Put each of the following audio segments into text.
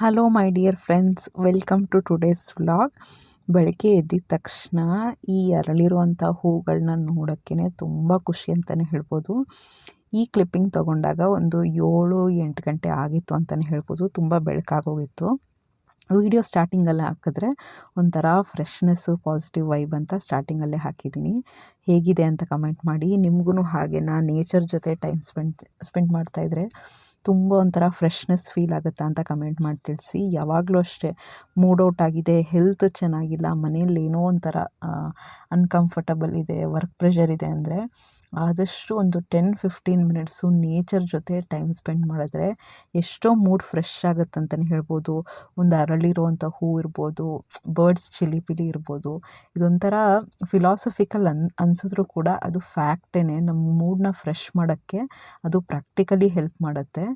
Hello my dear friends welcome to today's vlog ಬೆಳಗ್ಗೆ ಎದ್ದಿದ ತಕ್ಷಣ ಈ ಅರಳಿರುವಂಥ ಹೂಗಳನ್ನ ನೋಡೋಕ್ಕೇ ತುಂಬ ಖುಷಿ ಅಂತಲೇ ಹೇಳ್ಬೋದು. ಈ ಕ್ಲಿಪ್ಪಿಂಗ್ ತೊಗೊಂಡಾಗ ಒಂದು ಏಳು, ಎಂಟು ಗಂಟೆ ಆಗಿತ್ತು ಅಂತಲೇ ಹೇಳ್ಬೋದು. ತುಂಬ ಬೆಳಕಾಗೋಗಿತ್ತು. ವಿಡಿಯೋ ಸ್ಟಾರ್ಟಿಂಗಲ್ಲಿ ಹಾಕಿದ್ರೆ ಒಂಥರ ಫ್ರೆಶ್ನೆಸ್ಸು ಪಾಸಿಟಿವ್ ವೈಬ್ ಅಂತ ಸ್ಟಾರ್ಟಿಂಗಲ್ಲೇ ಹಾಕಿದ್ದೀನಿ. ಹೇಗಿದೆ ಅಂತ ಕಮೆಂಟ್ ಮಾಡಿ. ನಿಮಗೂ ಹಾಗೆ. ನಾನು ನೇಚರ್ ಜೊತೆ ಟೈಮ್ ಸ್ಪೆಂಡ್ ಸ್ಪೆಂಡ್ ಮಾಡ್ತಾಯಿದ್ರೆ ತುಂಬ ಒಂಥರ ಫ್ರೆಶ್ನೆಸ್ ಫೀಲ್ ಆಗುತ್ತಾ ಅಂತ ಕಮೆಂಟ್ ಮಾಡಿ ತಿಳಿಸಿ. ಯಾವಾಗಲೂ ಅಷ್ಟೇ ಮೂಡ್ ಔಟ್ ಆಗಿದೆ ಹೆಲ್ತ್ ಚೆನ್ನಾಗಿಲ್ಲ ಮನೇಲಿ ಏನೋ ಒಂಥರ ಅನ್ಕಂಫರ್ಟಬಲ್ ಇದೆ ವರ್ಕ್ ಪ್ರೆಷರ್ ಇದೆ ಅಂದರೆ ಆದಷ್ಟು ಒಂದು ಟೆನ್ ಫಿಫ್ಟೀನ್ ಮಿನಿಟ್ಸು ನೇಚರ್ ಜೊತೆ ಟೈಮ್ ಸ್ಪೆಂಡ್ ಮಾಡಿದ್ರೆ ಎಷ್ಟೋ ಮೂಡ್ ಫ್ರೆಶ್ ಆಗುತ್ತೆ ಅಂತಲೇ ಹೇಳ್ಬೋದು. ಒಂದು ಅರಳಿರುವಂಥ ಹೂ ಇರ್ಬೋದು ಬರ್ಡ್ಸ್ ಚಿಲಿಪಿಲಿ ಇರ್ಬೋದು. ಇದೊಂಥರ ಫಿಲಾಸಫಿಕಲ್ ಅನ್, ಅನ್ಸಿದ್ರು ಕೂಡ ಅದು ಫ್ಯಾಕ್ಟೇ ನಮ್ಮ ಮೂಡನ್ನ ಫ್ರೆಶ್ ಮಾಡೋಕ್ಕೆ ಅದು ಪ್ರಾಕ್ಟಿಕಲಿ ಹೆಲ್ಪ್ ಮಾಡುತ್ತೆ.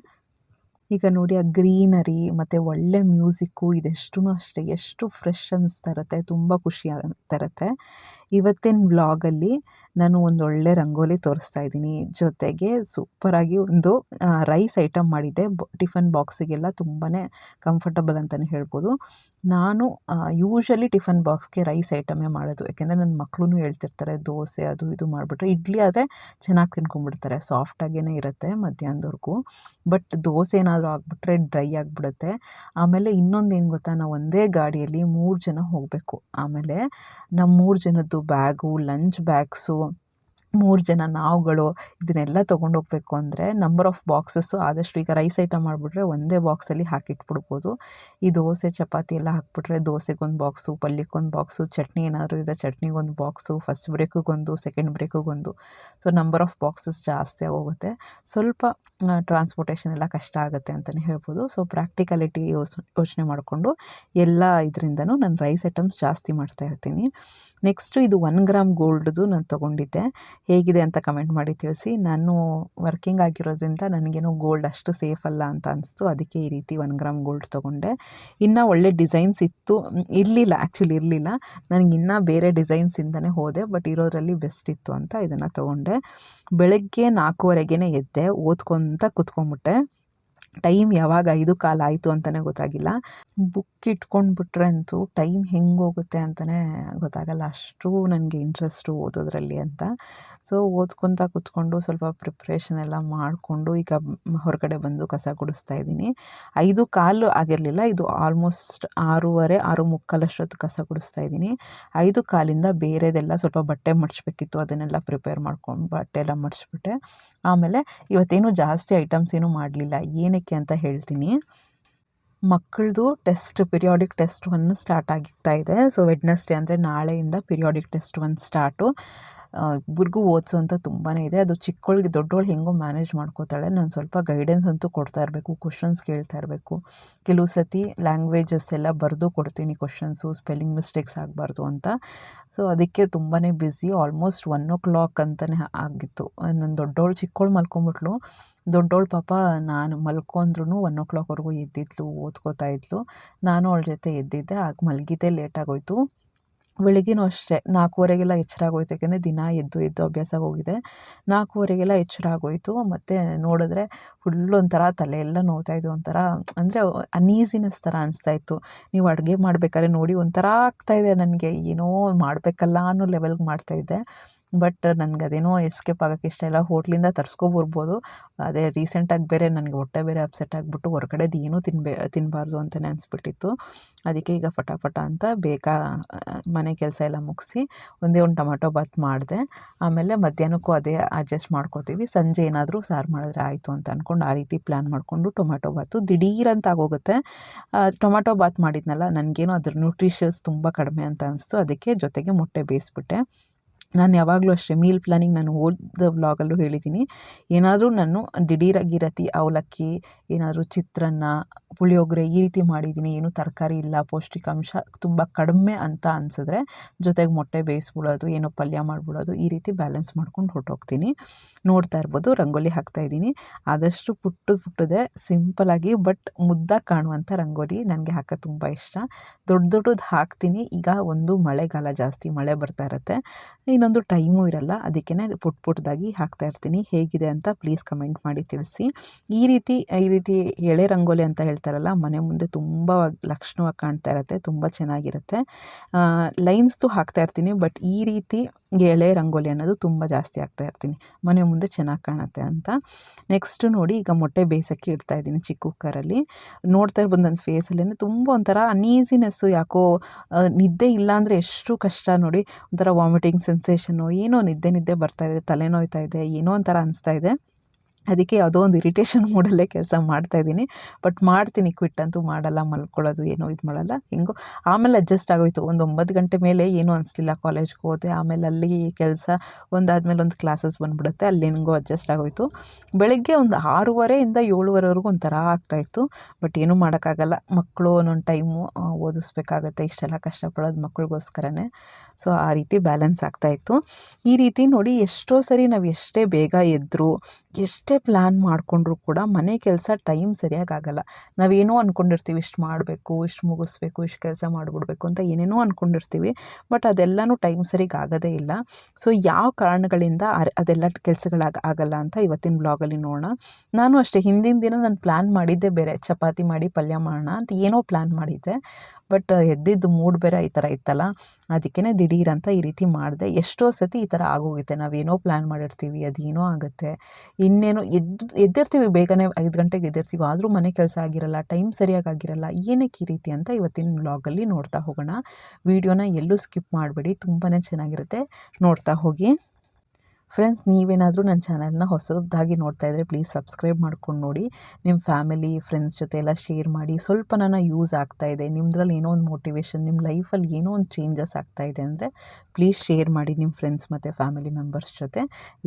ಈಗ ನೋಡಿ ಆ ಗ್ರೀನರಿ ಮತ್ತು ಒಳ್ಳೆ ಮ್ಯೂಸಿಕ್ಕು ಇದೆಷ್ಟು ಅಷ್ಟೇ, ಎಷ್ಟು ಫ್ರೆಶ್ ಅನಿಸ್ತಾ ಇರುತ್ತೆ ತುಂಬ ಖುಷಿ ತರುತ್ತೆ ಇವತ್ತಿನ ವ್ಲಾಗಲ್ಲಿ ನಾನು ಒಂದು ಒಳ್ಳೆ ರಂಗೋಲಿ ತೋರಿಸ್ತಾ ಇದ್ದೀನಿ. ಜೊತೆಗೆ ಸೂಪರಾಗಿ ಒಂದು ರೈಸ್ ಐಟಮ್ ಮಾಡಿದ್ದೆ. ಟಿಫನ್ ಬಾಕ್ಸಿಗೆಲ್ಲ ತುಂಬಾ ಕಂಫರ್ಟಬಲ್ ಅಂತಲೇ ಹೇಳ್ಬೋದು. ನಾನು ಯೂಶ್ವಲಿ ಟಿಫನ್ ಬಾಕ್ಸ್ಗೆ ರೈಸ್ ಐಟಮೇ ಮಾಡೋದು. ಯಾಕೆಂದರೆ ನನ್ನ ಮಕ್ಕಳು ಹೇಳ್ತಿರ್ತಾರೆ, ದೋಸೆ ಅದು ಇದು ಮಾಡಿಬಿಟ್ರೆ. ಇಡ್ಲಿ ಆದರೆ ಚೆನ್ನಾಗಿ ತಿನ್ಕೊಂಡ್ಬಿಡ್ತಾರೆ. ಸಾಫ್ಟಾಗೇ ಇರುತ್ತೆ ಮಧ್ಯಾಹ್ನದವರೆಗೂ. ಬಟ್ ದೋಸೆ ಏನಾದರೂ ಆಗಿಬಿಟ್ರೆ ಡ್ರೈ ಆಗಿಬಿಡುತ್ತೆ. ಆಮೇಲೆ ಇನ್ನೊಂದು ಏನು ಗೊತ್ತಾ, ನಾವು ಒಂದೇ ಗಾಡಿಯಲ್ಲಿ ಮೂರು ಜನ ಹೋಗಬೇಕು. ಆಮೇಲೆ ನಮ್ಮ ಮೂರು ಜನದ್ದು ಬ್ಯಾಗು, ಲಂಚ್ ಬ್ಯಾಗ್ಸು ಮೂರು ಜನ ನಾವುಗಳು ಇದನ್ನೆಲ್ಲ ತೊಗೊಂಡು ಹೋಗಬೇಕು ಅಂದರೆ ನಂಬರ್ ಆಫ್ ಬಾಕ್ಸಸ್ಸು ಆದಷ್ಟು ಈಗ ರೈಸ್ ಐಟಮ್ ಮಾಡಿಬಿಟ್ರೆ ಒಂದೇ ಬಾಕ್ಸಲ್ಲಿ ಹಾಕಿಟ್ಬಿಡ್ಬೋದು. ಈ ದೋಸೆ, ಚಪಾತಿ ಎಲ್ಲ ಹಾಕ್ಬಿಟ್ರೆ ದೋಸೆಗೊಂದು ಬಾಕ್ಸು ಪಲ್ಯಕ್ಕೊಂದು ಬಾಕ್ಸು ಚಟ್ನಿ ಏನಾದರೂ ಇದ್ದರೆ ಚಟ್ನಿಗೊಂದು ಬಾಕ್ಸು ಫಸ್ಟ್ ಬ್ರೇಕಿಗೊಂದು ಸೆಕೆಂಡ್ ಬ್ರೇಕಿಗೊಂದು ಸೊ ನಂಬರ್ ಆಫ್ ಬಾಕ್ಸಸ್ ಜಾಸ್ತಿ ಆಗೋಗುತ್ತೆ. ಸ್ವಲ್ಪ ಟ್ರಾನ್ಸ್ಪೋರ್ಟೇಷನ್ ಎಲ್ಲ ಕಷ್ಟ ಆಗುತ್ತೆ ಅಂತಲೇ ಹೇಳ್ಬೋದು. ಸೊ ಪ್ರಾಕ್ಟಿಕಾಲಿಟಿ ಯೋಸ್, ಯೋಚನೆ ಮಾಡಿಕೊಂಡು ಎಲ್ಲ ಇದರಿಂದನೂ ನಾನು ರೈಸ್ ಐಟಮ್ಸ್ ಜಾಸ್ತಿ ಮಾಡ್ತಾ ಇರ್ತೀನಿ. ನೆಕ್ಸ್ಟು ಇದು ಒನ್ ಗ್ರಾಮ್ ಗೋಲ್ಡ್ದು ನಾನು ತೊಗೊಂಡಿದ್ದೆ. ಹೇಗಿದೆ ಅಂತ ಕಮೆಂಟ್ ಮಾಡಿ ತಿಳಿಸಿ. ನಾನು ವರ್ಕಿಂಗ್ ಆಗಿರೋದ್ರಿಂದ ನನಗೇನೋ ಗೋಲ್ಡ್ ಅಷ್ಟು ಸೇಫ್ ಅಲ್ಲ ಅಂತ ಅನಿಸ್ತು. ಅದಕ್ಕೆ ಈ ರೀತಿ ಒನ್ ಗ್ರಾಮ್ ಗೋಲ್ಡ್ ತೊಗೊಂಡೆ. ಇನ್ನೂ ಒಳ್ಳೆ ಡಿಸೈನ್ಸ್ ಇತ್ತು. ಇರಲಿಲ್ಲ ಆ್ಯಕ್ಚುಲಿ ಇರಲಿಲ್ಲ. ನನಗೆ ಇನ್ನೂ ಬೇರೆ ಡಿಸೈನ್ಸಿಂದನೇ ಹೋದೆ ಬಟ್ ಇರೋದ್ರಲ್ಲಿ ಬೆಸ್ಟ್ ಇತ್ತು ಅಂತ ಇದನ್ನು ತೊಗೊಂಡೆ. ಬೆಳಗ್ಗೆ ನಾಲ್ಕೂವರೆಗೇ ಎದ್ದೆ, ಓದ್ಕೊತ ಕುತ್ಕೊಂಡ್ಬಿಟ್ಟೆ. ಟೈಮ್ ಯಾವಾಗ ಐದು ಕಾಲ ಆಯಿತು ಅಂತಲೇ ಗೊತ್ತಾಗಿಲ್ಲ. ಬುಕ್ ಇಟ್ಕೊಂಡ್ಬಿಟ್ರೆ ಅಂತೂ ಟೈಮ್ ಹೆಂಗೆ ಹೋಗುತ್ತೆ ಅಂತಲೇ ಗೊತ್ತಾಗಲ್ಲ. ಅಷ್ಟು ನನಗೆ ಇಂಟ್ರೆಸ್ಟು ಓದೋದ್ರಲ್ಲಿ ಅಂತ. ಸೊ ಓದ್ಕೊತ ಕೂತ್ಕೊಂಡು ಸ್ವಲ್ಪ ಪ್ರಿಪ್ರೇಷನ್ ಎಲ್ಲ ಮಾಡಿಕೊಂಡು ಈಗ ಹೊರಗಡೆ ಬಂದು ಕಸ ಗುಡಿಸ್ತಾ ಇದ್ದೀನಿ. ಐದು ಕಾಲು ಆಗಿರಲಿಲ್ಲ, ಇದು ಆಲ್ಮೋಸ್ಟ್ ಆರೂವರೆ, ಆರು ಮುಕ್ಕಾಲಷ್ಟೊತ್ತು ಕಸ ಗುಡಿಸ್ತಾ ಇದ್ದೀನಿ. ಐದು ಕಾಲಿಂದ ಬೇರೆದೆಲ್ಲ ಸ್ವಲ್ಪ ಬಟ್ಟೆ ಮಡಿಸ್ಬೇಕಿತ್ತು, ಅದನ್ನೆಲ್ಲ ಪ್ರಿಪೇರ್ ಮಾಡ್ಕೊಂಡು ಬಟ್ಟೆ ಎಲ್ಲ ಮಡಿಸ್ಬಿಟ್ಟೆ. ಆಮೇಲೆ ಇವತ್ತೇನು ಜಾಸ್ತಿ ಐಟಮ್ಸ್ ಏನೂ ಮಾಡಲಿಲ್ಲ. ಏನಕ್ಕೆ ಅಂತ ಹೇಳ್ತೀನಿ. ಮಕ್ಕಳದು test periodic test one start ಆಗಿರ್ತಾ ಇದೆ. ಸೊ ವೆಡ್ನೆಸ್ಡೇ ಅಂದರೆ ನಾಳೆಯಿಂದ ಪಿರಿಯಾಡಿಕ್ ಟೆಸ್ಟ್ ಒನ್ ಸ್ಟಾರ್ಟು ಇಬ್ಬರಿಗೂ ಅಂತ ತುಂಬಾ ಇದೆ. ಅದು ಚಿಕ್ಕವಳಿಗೆ ದೊಡ್ಡವಳು ಹೆಂಗೋ ಮ್ಯಾನೇಜ್ ಮಾಡ್ಕೋತಾಳೆ. ನಾನು ಸ್ವಲ್ಪ ಗೈಡೆನ್ಸ್ ಅಂತೂ ಕೊಡ್ತಾ ಇರಬೇಕು ಕ್ವಶನ್ಸ್ ಕೇಳ್ತಾ ಇರಬೇಕು. ಕೆಲವು ಸತಿ ಲ್ಯಾಂಗ್ವೇಜಸ್ ಎಲ್ಲ ಬರೆದು ಕೊಡ್ತೀನಿ ಕ್ವಶನ್ಸು ಸ್ಪೆಲ್ಲಿಂಗ್ ಮಿಸ್ಟೇಕ್ಸ್ ಆಗಬಾರ್ದು ಅಂತ. ಸೊ ಅದಕ್ಕೆ ತುಂಬಾ busy almost one o'clock ಅಂತಲೇ ಆಗಿತ್ತು. ನನ್ನ ದೊಡ್ಡವಳು ಚಿಕ್ಕವಳು ಮಲ್ಕೊಂಬಿಟ್ಲು. ದೊಡ್ಡವಳು ಪಾಪ ನಾನು ಮಲ್ಕೊಂಡ್ರೂ ಒನ್ ಓ ಕ್ಲಾಕ್ವರೆಗೂ ಎದ್ದಿದ್ಲು, ಓದ್ಕೋತಾ ಇದ್ಲು. ನಾನು ಅವಳ ಜೊತೆ ಎದ್ದಿದ್ದೆ. ಆಗ ಮಲಗಿದ್ದೆ ಲೇಟಾಗೋಯಿತು ಬೆಳಗ್ಗೆನೂ ಅಷ್ಟೇ ನಾಲ್ಕೂವರೆಗೆಲ್ಲ ಎಚ್ಚರ ಆಗೋಯ್ತು ಯಾಕೆಂದರೆ ದಿನ ಎದ್ದು ಎದ್ದು ಅಭ್ಯಾಸ ಹೋಗಿದೆ. ನಾಲ್ಕೂವರೆಗೆಲ್ಲ ಎಚ್ಚರ ಆಗೋಯಿತು ಮತ್ತು ನೋಡಿದ್ರೆ ಫುಲ್ಲು ಒಂಥರ ತಲೆ ಎಲ್ಲ ನೋವ್ತಾಯಿದ್ದು ಒಂಥರ ಅಂದರೆ ಅನೀಸಿನೆಸ್ ಥರ ಅನಿಸ್ತಾಯಿತ್ತು ನೀವು ಅಡುಗೆ ಮಾಡ್ಬೇಕಾದ್ರೆ ನೋಡಿ ಒಂಥರ ಆಗ್ತಾಯಿದೆ ನನಗೆ, ಏನೋ ಮಾಡಬೇಕಲ್ಲ ಅನ್ನೋ ಲೆವೆಲ್ಗೆ ಮಾಡ್ತಾಯಿದ್ದೆ ಬಟ್ ನನಗೆ ಅದೇನೋ ಎಸ್ಕೇಪ್ ಆಗೋಕ್ಕೆ ಇಷ್ಟ ಇಲ್ಲ. ಹೋಟ್ಲಿಂದ ತರಿಸ್ಕೊಬರ್ಬೋದು ಅದೇ ರೀಸೆಂಟಾಗಿ ಬೇರೆ ನನಗೆ ಹೊಟ್ಟೆ ಬೇರೆ ಅಪ್ಸೆಟ್ ಆಗಿಬಿಟ್ಟು ಹೊರಗಡೆದು ಏನೂ ತಿನ್ಬೇ ತಿನ್ನಬಾರ್ದು ಅಂತಲೇ ಅನಿಸ್ಬಿಟ್ಟಿತ್ತು ಅದಕ್ಕೆ ಈಗ ಪಟಾಪಟ ಅಂತ ಬೇಗ ಮನೆ ಕೆಲಸ ಎಲ್ಲ ಮುಗಿಸಿ ಒಂದೇ ಒಂದು ಟೊಮೆಟೊ ಬಾತ್ ಮಾಡಿದೆ. ಆಮೇಲೆ ಮಧ್ಯಾಹ್ನಕ್ಕೂ ಅದೇ ಅಡ್ಜಸ್ಟ್ ಮಾಡ್ಕೋತೀವಿ. ಸಂಜೆ ಏನಾದರೂ ಸಾರು ಮಾಡಿದ್ರೆ ಆಯಿತು ಅಂತ ಅಂದ್ಕೊಂಡು ಆ ರೀತಿ ಪ್ಲ್ಯಾನ್ ಮಾಡಿಕೊಂಡು ಟೊಮೆಟೊ ಬಾತು ದಿಢೀರಂತ ಆಗೋಗುತ್ತೆ. ಟೊಮೆಟೊ ಬಾತ್ ಮಾಡಿದ್ನಲ್ಲ, ನನಗೇನೋ ಅದ್ರ ನ್ಯೂಟ್ರಿಷಸ್ ತುಂಬ ಕಡಿಮೆ ಅಂತ ಅನಿಸ್ತು. ಅದಕ್ಕೆ ಜೊತೆಗೆ ಮೊಟ್ಟೆ ಬೇಯಿಸ್ಬಿಟ್ಟೆ. ನಾನು ಯಾವಾಗಲೂ ಅಷ್ಟೇ ಮೀಲ್ ಪ್ಲಾನಿಂಗ್ ನಾನು ಓದಿದ ವ್ಲಾಗಲ್ಲೂ ಹೇಳಿದ್ದೀನಿ ಏನಾದರೂ ನಾನು ದಿಢೀರಾಗಿರತಿ ಅವಲಕ್ಕಿ, ಏನಾದರೂ ಚಿತ್ರಾನ್ನ ಪುಳಿಯೋಗರೆ ಈ ರೀತಿ ಮಾಡಿದ್ದೀನಿ. ಏನು ತರಕಾರಿ ಇಲ್ಲ, ಪೌಷ್ಟಿಕಾಂಶ ತುಂಬ ಕಡಿಮೆ ಅಂತ ಅನಿಸಿದ್ರೆ ಜೊತೆಗೆ ಮೊಟ್ಟೆ ಬೇಯಿಸ್ಬಿಡೋದು, ಏನೋ ಪಲ್ಯ ಮಾಡಿಬಿಡೋದು ಈ ರೀತಿ ಬ್ಯಾಲೆನ್ಸ್ ಮಾಡ್ಕೊಂಡು ಹೊರಟೋಗ್ತೀನಿ. ನೋಡ್ತಾ ಇರ್ಬೋದು, ರಂಗೋಲಿ ಹಾಕ್ತಾಯಿದ್ದೀನಿ ಆದಷ್ಟು ಪುಟ್ಟು ಪುಟ್ಟದೆ ಸಿಂಪಲಾಗಿ ಬಟ್ ಮುದ್ದಾಗಿ ಕಾಣುವಂಥ ರಂಗೋಲಿ ನನಗೆ ಹಾಕೋದು ತುಂಬ ಇಷ್ಟ. ದೊಡ್ಡ ದೊಡ್ಡದು ಹಾಕ್ತೀನಿ. ಈಗ ಒಂದು ಮಳೆಗಾಲ ಜಾಸ್ತಿ ಮಳೆ ಬರ್ತಾ ಇರುತ್ತೆ. ಇನ್ನೊಂದು ಟೈಮು ಇರಲ್ಲ ಅದಕ್ಕೆ ಪುಟ್ ಪುಟ್ಟದಾಗಿ ಹಾಕ್ತಾ ಇರ್ತೀನಿ. ಹೇಗಿದೆ ಅಂತ ಪ್ಲೀಸ್ ಕಮೆಂಟ್ ಮಾಡಿ ತಿಳಿಸಿ. ಈ ರೀತಿ ಈ ರೀತಿ ಎಳೆ ರಂಗೋಲಿ ಅಂತ ಹೇಳ್ತಾರೆ ಹೇಳ್ತಾರಲ್ಲ, ಮನೆ ಮುಂದೆ ತುಂಬ ಲಕ್ಷಣವಾಗಿ ಕಾಣ್ತಾ ಇರುತ್ತೆ, ತುಂಬ ಚೆನ್ನಾಗಿರುತ್ತೆ. ಲೈನ್ಸ್ದು ಹಾಕ್ತಾ ಇರ್ತೀನಿ, ಬಟ್ ಈ ರೀತಿ ಎಳೆ ರಂಗೋಲಿ ಅನ್ನೋದು ತುಂಬ ಜಾಸ್ತಿ ಆಗ್ತಾ ಇರ್ತೀನಿ. ಮನೆ ಮುಂದೆ ಚೆನ್ನಾಗಿ ಕಾಣುತ್ತೆ ಅಂತ. ನೆಕ್ಸ್ಟು ನೋಡಿ ಈಗ ಮೊಟ್ಟೆ ಬೇಯಿಸೋಕ್ಕೆ ಇಡ್ತಾ ಇದ್ದೀನಿ ಚಿಕ್ಕ ಕುಕ್ಕರಲ್ಲಿ. ನೋಡ್ತಾ ಇರ್ಬೋದು ನನ್ನ ಫೇಸಲ್ಲೇ ತುಂಬ ಒಂಥರ ಅನೀಸಿನೆಸ್ಸು ಯಾಕೋ ನಿದ್ದೆ ಇಲ್ಲ ಅಂದರೆ ಎಷ್ಟು ಕಷ್ಟ ನೋಡಿ. ಒಂಥರ ವಾಮಿಟಿಂಗ್ ಸೆನ್ಸೇಷನು ಏನೋ ನಿದ್ದೆ ನಿದ್ದೆ ಬರ್ತಾ ಇದೆ, ತಲೆನೋಯ್ತಾ ಇದೆ, ಏನೋ ಒಂಥರ ಅನಿಸ್ತಾ ಇದೆ. ಅದಕ್ಕೆ ಯಾವುದೋ ಒಂದು ಇರಿಟೇಷನ್ ಮೂಡಲ್ಲೇ ಕೆಲಸ ಮಾಡ್ತಾಯಿದ್ದೀನಿ ಬಟ್ ಮಾಡ್ತೀನಿ ಕ್ವಿಟ್ ಅಂತೂ ಮಾಡಲ್ಲ, ಮಲ್ಕೊಳ್ಳೋದು ಏನೋ ಇದು ಮಾಡಲ್ಲ. ಹೆಂಗೋ, ಆಮೇಲೆ ಅಡ್ಜಸ್ಟ್ ಆಗೋಯ್ತು. ಒಂದು ಒಂಬತ್ತು ಗಂಟೆ ಮೇಲೆ ಏನೂ ಅನಿಸ್ಲಿಲ್ಲ ಕಾಲೇಜ್ಗೆ ಹೋದೆ. ಆಮೇಲೆ ಅಲ್ಲಿ ಕೆಲಸ ಒಂದಾದ್ಮೇಲೆ ಒಂದು ಕ್ಲಾಸಸ್ ಬಂದುಬಿಡುತ್ತೆ. ಅಲ್ಲಿ ಹೆಂಗೋ ಅಡ್ಜಸ್ಟ್ ಆಗೋಯ್ತು. ಬೆಳಗ್ಗೆ ಒಂದು ಆರೂವರೆಯಿಂದ ಏಳುವರೆವರೆಗೂ ಒಂಥರ ಆಗ್ತಾಯಿತ್ತು ಬಟ್ ಏನೂ ಮಾಡೋಕ್ಕಾಗಲ್ಲ. ಮಕ್ಕಳು ಒಂದೊಂದು ಟೈಮು ಓದಿಸ್ಬೇಕಾಗತ್ತೆ. ಇಷ್ಟೆಲ್ಲ ಕಷ್ಟಪಡೋದು ಮಕ್ಕಳಿಗೋಸ್ಕರನೇ ಸೊ ಆ ರೀತಿ ಬ್ಯಾಲೆನ್ಸ್ ಆಗ್ತಾಯಿತ್ತು ಈ ರೀತಿ ನೋಡಿ ಎಷ್ಟೋ ಸರಿ ನಾವು ಎಷ್ಟೇ ಬೇಗ ಎದ್ದರು ಎಷ್ಟೇ ಪ್ಲ್ಯಾನ್ ಮಾಡಿಕೊಂಡ್ರೂ ಕೂಡ ಮನೆ ಕೆಲಸ ಟೈಮ್ ಸರಿಯಾಗಿ ಆಗೋಲ್ಲ. ನಾವೇನೋ ಅಂದ್ಕೊಂಡಿರ್ತೀವಿ ಇಷ್ಟು ಮಾಡಬೇಕು, ಇಷ್ಟು ಮುಗಿಸ್ಬೇಕು, ಇಷ್ಟು ಕೆಲಸ ಮಾಡಿಬಿಡ್ಬೇಕು ಅಂತ ಏನೇನೋ ಅಂದ್ಕೊಂಡಿರ್ತೀವಿ ಬಟ್ ಅದೆಲ್ಲನೂ ಟೈಮ್ ಸರಿಗೆ ಆಗೋದೇ ಇಲ್ಲ. ಸೊ ಯಾವ ಕಾರಣಗಳಿಂದ ಅದೆಲ್ಲ ಕೆಲಸಗಳಾಗ ಆಗಲ್ಲ ಅಂತ ಇವತ್ತಿನ ಬ್ಲಾಗಲ್ಲಿ ನೋಡೋಣ. ನಾನು ಅಷ್ಟೇ ಹಿಂದಿನ ದಿನ ನಾನು ಪ್ಲ್ಯಾನ್ ಮಾಡಿದ್ದೆ ಬೇರೆ. ಚಪಾತಿ ಮಾಡಿ ಪಲ್ಯ ಮಾಡೋಣ ಅಂತ ಏನೋ ಪ್ಲ್ಯಾನ್ ಮಾಡಿದ್ದೆ. ಬಟ್ ಎದ್ದಿದ್ದು ಮೂಡ್ ಬೇರೆ ಈ ಥರ ಇತ್ತಲ್ಲ. ಅದಕ್ಕೇ ದಿಢೀರಂತ ಈ ರೀತಿ ಮಾಡಿದೆ. ಎಷ್ಟೋ ಸತಿ ಈ ಥರ ಆಗೋಗುತ್ತೆ. ನಾವೇನೋ ಪ್ಲ್ಯಾನ್ ಮಾಡಿರ್ತೀವಿ, ಅದೇನೋ ಆಗುತ್ತೆ. ಇನ್ನೇನೋ ಎದ್ದು ಎದ್ದಿರ್ತೀವಿ, ಬೇಗನೆ ಐದು ಗಂಟೆಗೆ ಎದ್ದಿರ್ತೀವಿ, ಆದರೂ ಮನೆ ಕೆಲಸ ಆಗಿರಲ್ಲ ಟೈಮ್ ಸರಿಯಾಗಿ ಆಗಿರಲ್ಲ, ಏನಕ್ಕೆ ಈ ರೀತಿ ಅಂತ ಇವತ್ತಿನ ವ್ಲಾಗಲ್ಲಿ ನೋಡ್ತಾ ಹೋಗೋಣ. ವೀಡಿಯೋನ ಎಲ್ಲೂ ಸ್ಕಿಪ್ ಮಾಡಬೇಡಿ. ತುಂಬಾ ಚೆನ್ನಾಗಿರುತ್ತೆ. ನೋಡ್ತಾ ಹೋಗಿ. ಫ್ರೆಂಡ್ಸ್ ನೀವೇನಾದರೂ ನನ್ನ ಚಾನಲ್ನ ಹೊಸದಾಗಿ ನೋಡ್ತಾ ಇದ್ದರೆ ಪ್ಲೀಸ್ ಸಬ್ಸ್ಕ್ರೈಬ್ ಮಾಡ್ಕೊಂಡು ನೋಡಿ. ನಿಮ್ಮ ಫ್ಯಾಮಿಲಿ ಫ್ರೆಂಡ್ಸ್ ಜೊತೆ ಎಲ್ಲ ಶೇರ್ ಮಾಡಿ. ಸ್ವಲ್ಪ ನನ್ನ ಯೂಸ್ ಇದೆ. ನಿಮ್ಮದ್ರಲ್ಲಿ ಏನೋ ಒಂದು ಮೋಟಿವೇಶನ್ ನಿಮ್ಮ ಲೈಫಲ್ಲಿ ಏನೋ ಒಂದು ಚೇಂಜಸ್ ಇದೆ ಅಂದರೆ ಪ್ಲೀಸ್ ಶೇರ್ ಮಾಡಿ ನಿಮ್ಮ ಫ್ರೆಂಡ್ಸ್ ಮತ್ತು ಫ್ಯಾಮಿಲಿ ಮೆಂಬರ್ಸ್ ಜೊತೆ.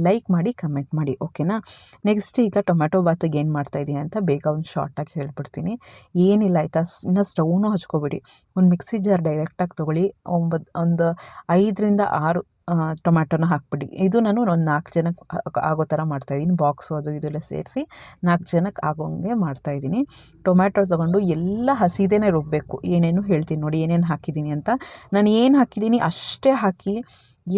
ಲೈಕ್ ಮಾಡಿ ಕಮೆಂಟ್ ಮಾಡಿ ಓಕೆನಾ ನೆಕ್ಸ್ಟ್ ಈಗ ಟೊಮೆಟೊ ಬಾತಿಗೆ ಏನು ಮಾಡ್ತಾಯಿದ್ದೀನಿ ಅಂತ ಬೇಗ ಒಂದು ಶಾರ್ಟಾಗಿ ಹೇಳ್ಬಿಡ್ತೀನಿ. ಏನಿಲ್ಲ ಆಯಿತಾ? ಇನ್ನು ಸ್ಟವ್ನು ಹಚ್ಕೋಬೇಡಿ. ಒಂದು ಮಿಕ್ಸಿ ಜಾರ್ ಡೈರೆಕ್ಟಾಗಿ ತೊಗೊಳ್ಳಿ. ಒಂಬತ್ತು ಒಂದು ಐದರಿಂದ ಆರು ಟೊಮ್ಯಾಟೊನ ಹಾಕಿಬಿಡಿ. ಇದು ನಾನು ಒಂದು ನಾಲ್ಕು ಜನಕ್ಕೆ ಆಗೋ ಥರ ಮಾಡ್ತಾಯಿದ್ದೀನಿ ಬಾಕ್ಸು ಅದು ಇದೆಲ್ಲ ಸೇರಿಸಿ ನಾಲ್ಕು ಜನಕ್ಕೆ ಆಗೋಂಗೆ ಮಾಡ್ತಾಯಿದ್ದೀನಿ ಟೊಮ್ಯಾಟೊ ತೊಗೊಂಡು ಎಲ್ಲ ಹಸಿದೇನೆ ರುಬ್ಬಬೇಕು ಏನೇನು ಹೇಳ್ತೀನಿ ನೋಡಿ, ಏನೇನು ಹಾಕಿದ್ದೀನಿ ಅಂತ. ನಾನು ಏನು ಹಾಕಿದ್ದೀನಿ ಅಷ್ಟೇ ಹಾಕಿ